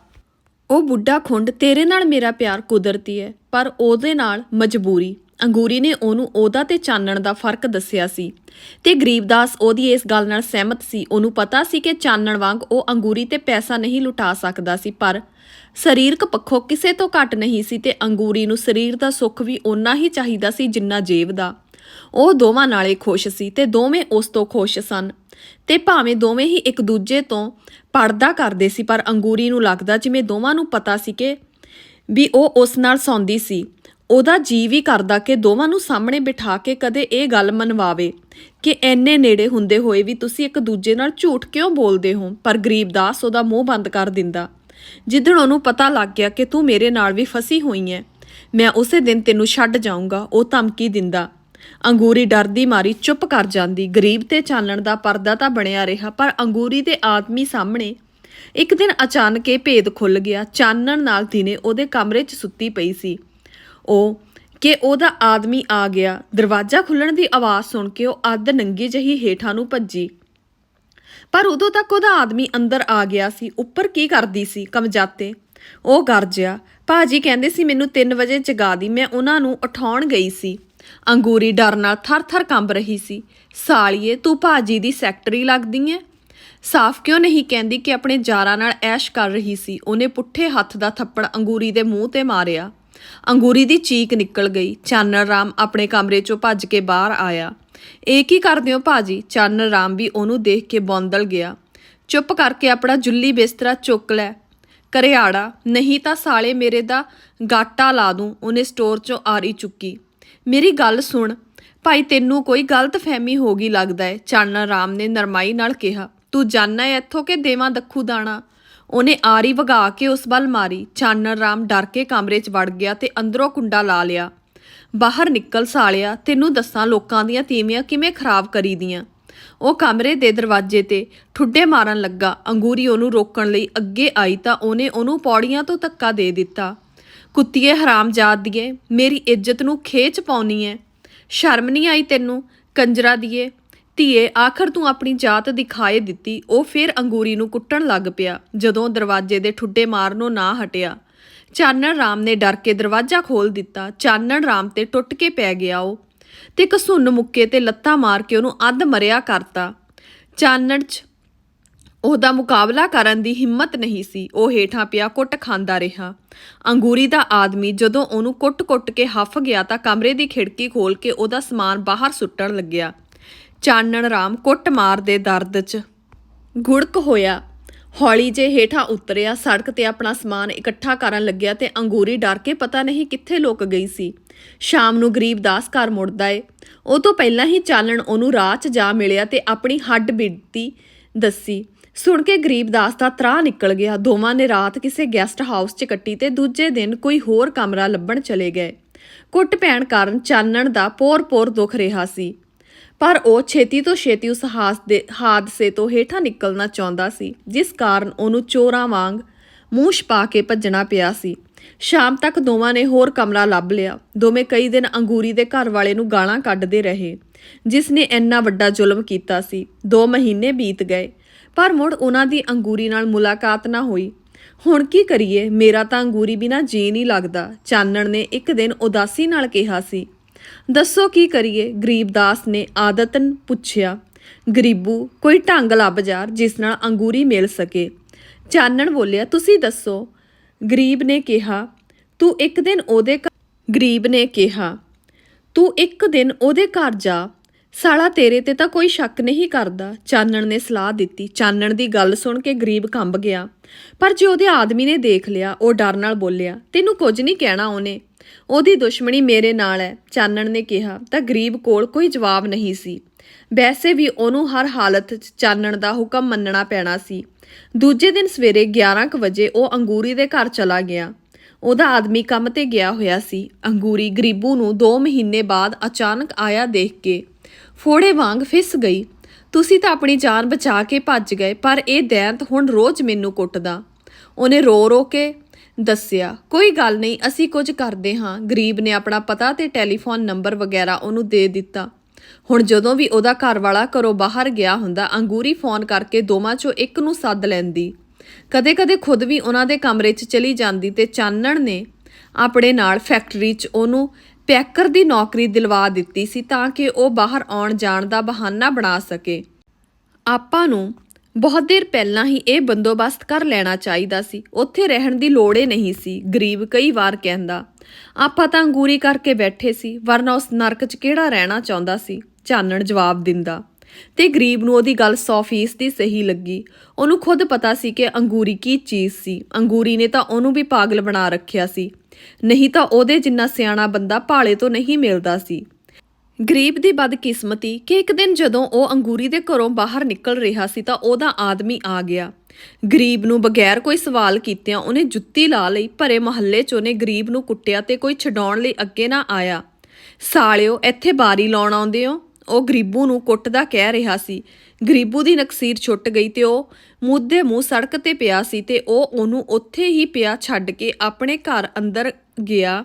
ਉਹ ਬੁੱਢਾ ਖੁੰਡ ਤੇਰੇ ਨਾਲ ਮੇਰਾ ਪਿਆਰ ਕੁਦਰਤੀ ਹੈ ਪਰ ਉਹਦੇ ਨਾਲ ਮਜਬੂਰੀ। ਅੰਗੂਰੀ ਨੇ ਉਹਨੂੰ ਉਹਦਾ ਤੇ ਚਾਨਣ ਦਾ ਫ਼ਰਕ ਦੱਸਿਆ ਸੀ। ਤੇ ਗਰੀਬਦਾਸ ਉਹਦੀ ਇਸ ਗੱਲ ਨਾਲ ਸਹਿਮਤ ਸੀ। ਉਹਨੂੰ ਪਤਾ ਸੀ ਕਿ ਚਾਨਣ ਵਾਂਗ ਉਹ ਅੰਗੂਰੀ ਤੇ ਪੈਸਾ ਨਹੀਂ ਲੁਟਾ ਸਕਦਾ ਸੀ, ਪਰ ਸਰੀਰਕ ਪੱਖੋਂ ਕਿਸੇ ਤੋਂ ਘੱਟ ਨਹੀਂ ਸੀ ਤੇ ਅੰਗੂਰੀ ਨੂੰ ਸਰੀਰ ਦਾ ਸੁੱਖ ਵੀ ਓਨਾ ਹੀ ਚਾਹੀਦਾ ਸੀ ਜਿੰਨਾ ਜੇਬ ਦਾ। ਉਹ ਦੋਵਾਂ ਨਾਲੇ ਖੁਸ਼ ਸੀ ਤੇ ਦੋਵੇਂ ਉਸ ਤੋਂ ਖੁਸ਼ ਸਨ। ਤੇ ਭਾਵੇਂ ਦੋਵੇਂ ਹੀ ਇੱਕ ਦੂਜੇ ਤੋਂ ਪਰਦਾ ਕਰਦੇ ਸੀ, ਪਰ ਅੰਗੂਰੀ ਨੂੰ ਲੱਗਦਾ ਜਿਵੇਂ ਦੋਵਾਂ ਨੂੰ ਪਤਾ ਸੀ ਕਿ ਵੀ ਉਹ ਉਸ ਨਾਲ ਸੌਂਦੀ ਸੀ। ਉਹਦਾ ਜੀ ਵੀ ਕਰਦਾ ਕਿ ਦੋਵਾਂ ਨੂੰ ਸਾਹਮਣੇ ਬਿਠਾ ਕੇ ਕਦੇ ਇਹ ਗੱਲ ਮਨਵਾਵੇ ਕਿ ਐਨੇ ਨੇੜੇ ਹੁੰਦੇ ਹੋਏ ਵੀ ਤੁਸੀਂ ਇੱਕ ਦੂਜੇ ਨਾਲ ਝੂਠ ਕਿਉਂ ਬੋਲਦੇ ਹੋ? ਪਰ ਗਰੀਬਦਾਸ ਉਹਦਾ ਮੂੰਹ ਬੰਦ ਕਰ ਦਿੰਦਾ। ਜਿੱਦਣ ਉਹਨੂੰ ਪਤਾ ਲੱਗ ਗਿਆ ਕਿ ਤੂੰ ਮੇਰੇ ਨਾਲ ਵੀ ਫਸੀ ਹੋਈ ਐ ਮੈਂ ਉਸੇ ਦਿਨ ਤੈਨੂੰ ਛੱਡ ਜਾਊਂਗਾ, ਉਹ ਧਮਕੀ ਦਿੰਦਾ। ਅੰਗੂਰੀ ਡਰਦੀ ਮਾਰੀ ਚੁੱਪ ਕਰ ਜਾਂਦੀ। ਗਰੀਬ ਤੇ ਚਾਨਣ ਦਾ ਪਰਦਾ ਤਾਂ ਬਣਿਆ ਰਿਹਾ, ਪਰ ਅੰਗੂਰੀ ਦੇ ਆਦਮੀ ਸਾਹਮਣੇ ਇੱਕ ਦਿਨ ਅਚਾਨਕ ਇਹ ਭੇਦ ਖੁੱਲ ਗਿਆ। ਚਾਨਣ ਨਾਲ ਦਿਨੇ ਉਹਦੇ ਕਮਰੇ 'ਚ ਸੁੱਤੀ ਪਈ ਸੀ। ਉਹ ਕਿ ਉਹਦਾ ਆਦਮੀ ਆ ਗਿਆ। ਦਰਵਾਜ਼ਾ ਖੁੱਲਣ ਦੀ ਆਵਾਜ਼ ਸੁਣ ਕੇ ਉਹ ਅੱਧ ਨੰਗੀ ਜਹੀ ਹੇਠਾਂ ਨੂੰ ਭੱਜੀ। ਪਰ ਉਦੋਂ ਤੱਕ ਉਹਦਾ ਆਦਮੀ ਅੰਦਰ ਆ ਗਿਆ ਸੀ। ਉੱਪਰ ਕੀ ਕਰਦੀ ਸੀ? ਕਮਜਾਤੇ। ਉਹ ਗਰਜਿਆ ਭਾਜੀ ਕਹਿੰਦੇ ਸੀ ਮੈਨੂੰ 3 ਵਜੇ ਜਗਾ ਦੀ। ਮੈਂ ਉਹਨਾਂ ਨੂੰ ਉਠਾਉਣ ਗਈ ਸੀ। ਅੰਗੂਰੀ ਡਰ ਨਾਲ ਥਰ-ਥਰ ਕੰਬ ਰਹੀ ਸੀ। ਸਾਲੀਏ, ਤੂੰ ਭਾਜੀ ਦੀ ਸੈਕਟਰੀ ਲੱਗਦੀ ਐ? ਸਾਫ਼ ਕਿਉਂ ਨਹੀਂ ਕਹਿੰਦੀ ਕਿ ਆਪਣੇ ਜਾਰਾਂ ਨਾਲ ਐਸ਼ ਕਰ ਰਹੀ ਸੀ? ਉਹਨੇ ਪੁੱਠੇ ਹੱਥ ਦਾ ਥੱਪੜ ਅੰਗੂਰੀ ਦੇ ਮੂੰਹ ਤੇ ਮਾਰਿਆ। ਅੰਗੂਰੀ ਦੀ ਚੀਕ ਨਿਕਲ ਗਈ। ਚਾਨਣ ਰਾਮ ਆਪਣੇ ਕਮਰੇ ਚੋਂ ਭੱਜ ਕੇ ਬਾਹਰ ਆਇਆ। ਇਹ ਕੀ ਕਰਦੇ ਹੋ ਭਾਜੀ? ਚਾਨਣ ਰਾਮ ਵੀ ਉਹਨੂੰ ਦੇਖ ਕੇ ਬੌਂਦਲ ਗਿਆ। ਚੁੱਪ ਕਰਕੇ ਆਪਣਾ ਜੁੱਲੀ ਬਿਸਤਰਾ ਚੁੱਕ ਲੈ। ਕਰਿਆੜਾ ਨਹੀਂ ਤਾਂ ਸਾਲੇ ਮੇਰੇ ਦਾ ਗਾਟਾ ਲਾ ਦੂੰ, ਉਹਨੇ ਸਟੋਰ ਚੋਂ ਆਰੀ ਚੁੱਕੀ। ਮੇਰੀ ਗੱਲ ਸੁਣ। ਭਾਈ, ਤੈਨੂੰ ਕੋਈ ਗਲਤ ਫਹਿਮੀ ਹੋ ਗਈ ਲੱਗਦਾ ਹੈ ਚਾਨਣ ਰਾਮ ਨੇ ਨਰਮਾਈ ਨਾਲ ਕਿਹਾ। ਤੂੰ ਜਾਣਾ ਹੈ ਇੱਥੋਂ ਕਿ ਦੇਵਾਂ ਦੱਖੂ ਦਾਣਾ? ਉਹਨੇ ਆਰੀ ਵਗਾ ਕੇ ਉਸ ਵੱਲ ਮਾਰੀ। ਚਾਨਣ ਰਾਮ ਡਰ ਕੇ ਕਮਰੇ 'ਚ ਵੜ ਗਿਆ ਤੇ ਅੰਦਰੋਂ ਕੁੰਡਾ ਲਾ ਲਿਆ। ਬਾਹਰ ਨਿਕਲ ਸਾਲਿਆ, ਤੈਨੂੰ ਦੱਸਾਂ ਲੋਕਾਂ ਦੀਆਂ ਤੀਵੀਆਂ ਕਿਵੇਂ ਖਰਾਬ ਕਰੀਦੀਆਂ। ਉਹ ਕਮਰੇ ਦੇ ਦਰਵਾਜ਼ੇ ਤੇ ਠੁੱਡੇ ਮਾਰਨ ਲੱਗਾ। ਅੰਗੂਰੀ ਉਹਨੂੰ ਰੋਕਣ ਲਈ ਅੱਗੇ ਆਈ ਤਾਂ ਉਹਨੇ ਉਹਨੂੰ ਪੌੜੀਆਂ ਤੋਂ ਧੱਕਾ ਦੇ ਦਿੱਤਾ। ਕੁੱਤੀਏ ਹਰਾਮਜ਼ਾਦ ਦੀਏ, ਮੇਰੀ ਇੱਜ਼ਤ ਨੂੰ ਖੇਚ ਪਾਉਣੀ ਐ ਸ਼ਰਮ ਨਹੀਂ ਆਈ ਤੈਨੂੰ, ਕੰਜਰਾ ਦੀਏ। ਧੀਏ, ਆਖਰ ਤੂੰ ਆਪਣੀ ਜਾਤ ਦਿਖਾਏ ਦਿੱਤੀ, ਉਹ ਫਿਰ ਅੰਗੂਰੀ ਨੂੰ ਕੁੱਟਣ ਲੱਗ ਪਿਆ, ਜਦੋਂ ਦਰਵਾਜ਼ੇ ਦੇ ਠੁੱਡੇ ਮਾਰਨੋਂ ਨਾ ਹਟਿਆ। ਚਾਨਣ ਰਾਮ ਨੇ ਡਰ ਕੇ ਦਰਵਾਜ਼ਾ ਖੋਲ ਦਿੱਤਾ, ਚਾਨਣ ਰਾਮ ਤੇ ਟੁੱਟ ਕੇ ਪੈ ਗਿਆ ਉਹ। ਤੇ ਕਸੁੰਨ ਮੁੱਕੇ ਤੇ ਲੱਤਾਂ ਮਾਰ ਕੇ ਉਹਨੂੰ ਅੱਧ ਮਰਿਆ ਕਰਤਾ। ਚਾਨਣ 'ਚ ਉਹਦਾ ਮੁਕਾਬਲਾ ਕਰਨ ਦੀ ਹਿੰਮਤ ਨਹੀਂ ਸੀ। ਉਹ ਹੇਠਾਂ ਪਿਆ ਕੁੱਟ ਖਾਂਦਾ ਰਿਹਾ। ਅੰਗੂਰੀ ਦਾ ਆਦਮੀ ਜਦੋਂ ਉਹਨੂੰ ਕੁੱਟ-ਕੁੱਟ ਕੇ ਹੱਫ ਗਿਆ ਤਾਂ ਕਮਰੇ ਦੀ ਖਿੜਕੀ ਖੋਲ ਕੇ ਉਹਦਾ ਸਮਾਨ ਬਾਹਰ ਸੁੱਟਣ ਲੱਗਿਆ। ਚਾਨਣ ਰਾਮ ਕੁੱਟ ਮਾਰ ਦੇ ਦਰਦ 'ਚ ਗੁੜਕ ਹੋਇਆ। ਹੌਲੀ ਜੇ ਹੇਠਾਂ ਉਤਰਿਆ, ਸੜਕ ਤੇ ਆਪਣਾ ਸਮਾਨ ਇਕੱਠਾ ਕਰਨ ਲੱਗਿਆ ਤੇ ਅੰਗੂਰੀ ਡਰ ਕੇ ਪਤਾ ਨਹੀਂ ਕਿੱਥੇ ਲੁਕ ਗਈ ਸੀ। ਸ਼ਾਮ ਨੂੰ ਗਰੀਬਦਾਸ ਘਰ ਮੁੜਦਾ ਏ। ਉਹ ਤੋਂ ਪਹਿਲਾਂ ਹੀ ਚਾਨਣ ਉਹਨੂੰ ਰਾਹ 'ਚ ਜਾ ਮਿਲਿਆ ਤੇ ਆਪਣੀ ਹੱਡ ਬੀਤੀ ਦੱਸੀ ਸੁਣ ਕੇ ਗਰੀਬਦਾਸ ਦਾ ਤਰਾਹ ਨਿਕਲ ਗਿਆ। ਦੋਵਾਂ ਨੇ ਰਾਤ ਕਿਸੇ ਗੈਸਟ ਹਾਊਸ 'ਚ ਕੱਟੀ ਤੇ ਦੂਜੇ ਦਿਨ ਕੋਈ ਹੋਰ ਕਮਰਾ ਲੱਭਣ ਚਲੇ ਗਏ। ਕੁੱਟ ਪੈਣ ਕਾਰਨ ਚਾਨਣ ਦਾ ਪੋਰ-ਪੋਰ ਦੁੱਖ ਰਿਹਾ ਸੀ। ਪਰ ਉਹ ਛੇਤੀ ਤੋਂ ਛੇਤੀ ਉਸ ਹਾਸ ਦੇ ਹਾਦਸੇ ਤੋਂ ਹੇਠਾਂ ਨਿਕਲਣਾ ਚਾਹੁੰਦਾ ਸੀ, ਜਿਸ ਕਾਰਨ ਉਹਨੂੰ ਚੋਰਾਂ ਵਾਂਗ ਮੂੰਹ ਛਪਾ ਕੇ ਭੱਜਣਾ ਪਿਆ ਸੀ। ਸ਼ਾਮ ਤੱਕ ਦੋਵਾਂ ਨੇ ਹੋਰ ਕਮਰਾ ਲੱਭ ਲਿਆ। ਦੋਵੇਂ ਕਈ ਦਿਨ ਅੰਗੂਰੀ ਦੇ ਘਰ ਵਾਲੇ ਨੂੰ ਗਾਲਾਂ ਕੱਢਦੇ ਰਹੇ, ਜਿਸ ਨੇ ਇੰਨਾ ਵੱਡਾ ਜ਼ੁਲਮ ਕੀਤਾ ਸੀ। 2 ਮਹੀਨੇ ਬੀਤ ਗਏ। ਪਰ ਮੁੜ ਉਹਨਾਂ ਦੀ ਅੰਗੂਰੀ ਨਾਲ ਮੁਲਾਕਾਤ ਨਾ ਹੋਈ। ਹੁਣ ਕੀ ਕਰੀਏ? ਮੇਰਾ ਤਾਂ ਅੰਗੂਰੀ ਬਿਨਾ ਜੀ ਨਹੀਂ ਲੱਗਦਾ। ਚਾਨਣ ਨੇ ਇੱਕ ਦਿਨ ਉਦਾਸੀ ਨਾਲ ਕਿਹਾ ਸੀ, ਦੱਸੋ ਕੀ ਕਰੀਏ? ਗਰੀਬਦਾਸ ਨੇ ਆਦਤਨ ਪੁੱਛਿਆ, ਗਰੀਬੂ, ਕੋਈ ਢੰਗ ਲੱਭ ਯਾਰ ਜਿਸ ਨਾਲ ਅੰਗੂਰੀ ਮਿਲ ਸਕੇ। ਚਾਨਣ ਬੋਲਿਆ, ਤੁਸੀਂ ਦੱਸੋ। ਗਰੀਬ ਨੇ ਕਿਹਾ, ਤੂੰ ਇੱਕ ਦਿਨ ਉਹਦੇ ਘ- ਗਰੀਬ ਨੇ ਕਿਹਾ, ਤੂੰ ਇੱਕ ਦਿਨ ਉਹਦੇ ਘਰ ਜਾ। ਸਾਲਾ ਤੇਰੇ ਤੇ ਤਾਂ ਕੋਈ ਸ਼ੱਕ ਨਹੀਂ ਕਰਦਾ। ਚਾਨਣ ਨੇ ਸਲਾਹ ਦਿੱਤੀ। ਚਾਨਣ ਦੀ ਗੱਲ ਸੁਣ ਕੇ ਗਰੀਬ ਕੰਬ ਗਿਆ। ਪਰ ਜੇ ਉਹਦੇ ਆਦਮੀ ਨੇ ਦੇਖ ਲਿਆ, ਉਹ ਡਰ ਨਾਲ ਬੋਲਿਆ, ਤੈਨੂੰ ਕੁਝ ਨਹੀਂ ਕਹਿਣਾ ਉਹਨੇ। ਉਹਦੀ ਦੁਸ਼ਮਣੀ ਮੇਰੇ ਨਾਲ ਹੈ। ਚਾਨਣ ਨੇ ਕਿਹਾ। ਤਾਂ ਗਰੀਬ ਕੋਲ ਕੋਈ ਜਵਾਬ ਨਹੀਂ ਸੀ। ਵੈਸੇ ਵੀ ਉਹਨੂੰ ਹਰ ਹਾਲਤ 'ਚ ਚਾਨਣ ਦਾ ਹੁਕਮ ਮੰਨਣਾ ਪੈਣਾ ਸੀ। ਦੂਜੇ ਦਿਨ ਸਵੇਰੇ 11:00 ਵਜੇ ਉਹ ਅੰਗੂਰੀ ਦੇ ਘਰ ਚਲਾ ਗਿਆ। ਉਹਦਾ ਆਦਮੀ ਕੰਮ ਤੇ ਗਿਆ ਹੋਇਆ ਸੀ। ਅੰਗੂਰੀ ਗਰੀਬੂ ਨੂੰ 2 ਮਹੀਨੇ ਬਾਅਦ ਅਚਾਨਕ ਆਇਆ ਦੇਖ ਕੇ। ਫੋੜੇ ਵਾਂਗ ਫਿਸ ਗਈ। ਤੁਸੀਂ ਤਾਂ ਆਪਣੀ ਜਾਨ ਬਚਾ ਕੇ ਭੱਜ ਗਏ, ਪਰ ਇਹ ਦੈਂਤ ਹੁਣ ਰੋਜ਼ ਮੈਨੂੰ ਕੁੱਟਦਾ। ਉਹਨੇ ਰੋ ਰੋ ਕੇ ਦੱਸਿਆ, ਕੋਈ ਗੱਲ ਨਹੀਂ, ਅਸੀਂ ਕੁਝ ਕਰਦੇ ਹਾਂ। ਗਰੀਬ ਨੇ ਆਪਣਾ ਪਤਾ ਤੇ ਟੈਲੀਫੋਨ ਨੰਬਰ ਵਗੈਰਾ ਉਹਨੂੰ ਦੇ ਦਿੱਤਾ। ਹੁਣ ਜਦੋਂ ਵੀ ਉਹਦਾ ਘਰ ਵਾਲਾ ਘਰੋਂ ਬਾਹਰ ਗਿਆ ਹੁੰਦਾ, ਅੰਗੂਰੀ ਫੋਨ ਕਰਕੇ ਦੋਵਾਂ ਚੋਂ ਇੱਕ ਨੂੰ ਸੱਦ ਲੈਂਦੀ। ਕਦੇ-ਕਦੇ ਖੁਦ ਵੀ ਉਹਨਾਂ ਦੇ ਕਮਰੇ 'ਚ ਚਲੀ ਜਾਂਦੀ ਤੇ ਚਾਨਣ ਨੇ ਆਪਣੇ ਨਾਲ ਫੈਕਟਰੀ 'ਚ ਉਹਨੂੰ ਪੈਕਰ ਦੀ ਨੌਕਰੀ ਦਿਲਵਾ ਦਿੱਤੀ ਸੀ ਤਾਂ ਕਿ ਉਹ ਬਾਹਰ ਆਉਣ ਜਾਣ ਦਾ ਬਹਾਨਾ ਬਣਾ ਸਕੇ। ਆਪਾਂ ਨੂੰ ਬਹੁਤ ਦੇਰ ਪਹਿਲਾਂ ਹੀ ਇਹ ਬੰਦੋਬਸਤ ਕਰ ਲੈਣਾ ਚਾਹੀਦਾ ਸੀ। ਉੱਥੇ ਰਹਿਣ ਦੀ ਲੋੜ ਹੀ ਨਹੀਂ ਸੀ, ਗਰੀਬ ਕਈ ਵਾਰ ਕਹਿੰਦਾ। ਆਪਾਂ ਤਾਂ ਅੰਗੂਰੀ ਕਰਕੇ ਬੈਠੇ ਸੀ, ਵਰਨਾ ਉਸ ਨਰਕ 'ਚ ਕਿਹੜਾ ਰਹਿਣਾ ਚਾਹੁੰਦਾ ਸੀ? ਚਾਨਣ ਜਵਾਬ ਦਿੰਦਾ। ਤੇ ਗਰੀਬ ਨੂੰ ਉਹਦੀ ਗੱਲ 100% ਦੀ ਸਹੀ ਲੱਗੀ। ਉਹਨੂੰ ਖੁਦ ਪਤਾ ਸੀ ਕਿ ਅੰਗੂਰੀ ਕੀ ਚੀਜ਼ ਸੀ। ਅੰਗੂਰੀ ਨੇ ਤਾਂ ਉਹਨੂੰ ਵੀ ਪਾਗਲ ਬਣਾ ਰੱਖਿਆ ਸੀ। ਨਹੀਂ ਤਾਂ ਉਹਦੇ ਜਿੰਨਾ ਸਿਆਣਾ ਬੰਦਾ ਭਾਲੇ ਤੋਂ ਨਹੀਂ ਮਿਲਦਾ ਸੀ। ਗਰੀਬ ਦੀ ਬਦਕਿਸਮਤੀ ਕਿ ਇੱਕ ਦਿਨ ਜਦੋਂ ਉਹ ਅੰਗੂਰੀ ਦੇ ਘਰੋਂ ਬਾਹਰ ਨਿਕਲ ਰਿਹਾ ਸੀ ਤਾਂ ਉਹਦਾ ਆਦਮੀ ਆ ਗਿਆ। ਗਰੀਬ ਨੂੰ ਬਗੈਰ ਕੋਈ ਸਵਾਲ ਕੀਤਿਆਂ ਉਹਨੇ ਜੁੱਤੀ ਲਾ ਲਈ, ਭਰੇ ਮਹੱਲੇ 'ਚ ਉਹਨੇ ਗਰੀਬ ਨੂੰ ਕੁੱਟਿਆ ਤੇ ਕੋਈ ਛਡਾਉਣ ਲਈ ਅੱਗੇ ਨਾ ਆਇਆ। ਸਾਲਿਓ, ਇੱਥੇ ਬਾਰੀ ਲਾਉਣ ਆਉਂਦੇ ਹੋ? ਉਹ ਗਰੀਬੂ ਨੂੰ ਕੁੱਟਦਾ ਕਹਿ ਰਿਹਾ ਸੀ। ਗਰੀਬੂ ਦੀ ਨਕਸੀਰ ਛੁੱਟ ਗਈ ਤੇ ਉਹ ਮੁੱਦੇ ਮੂੰਹ ਸੜਕ ਤੇ ਪਿਆ ਸੀ ਤੇ ਉਹ ਉਹਨੂੰ ਉੱਥੇ ਹੀ ਪਿਆ ਛੱਡ ਕੇ ਆਪਣੇ ਘਰ ਅੰਦਰ ਗਿਆ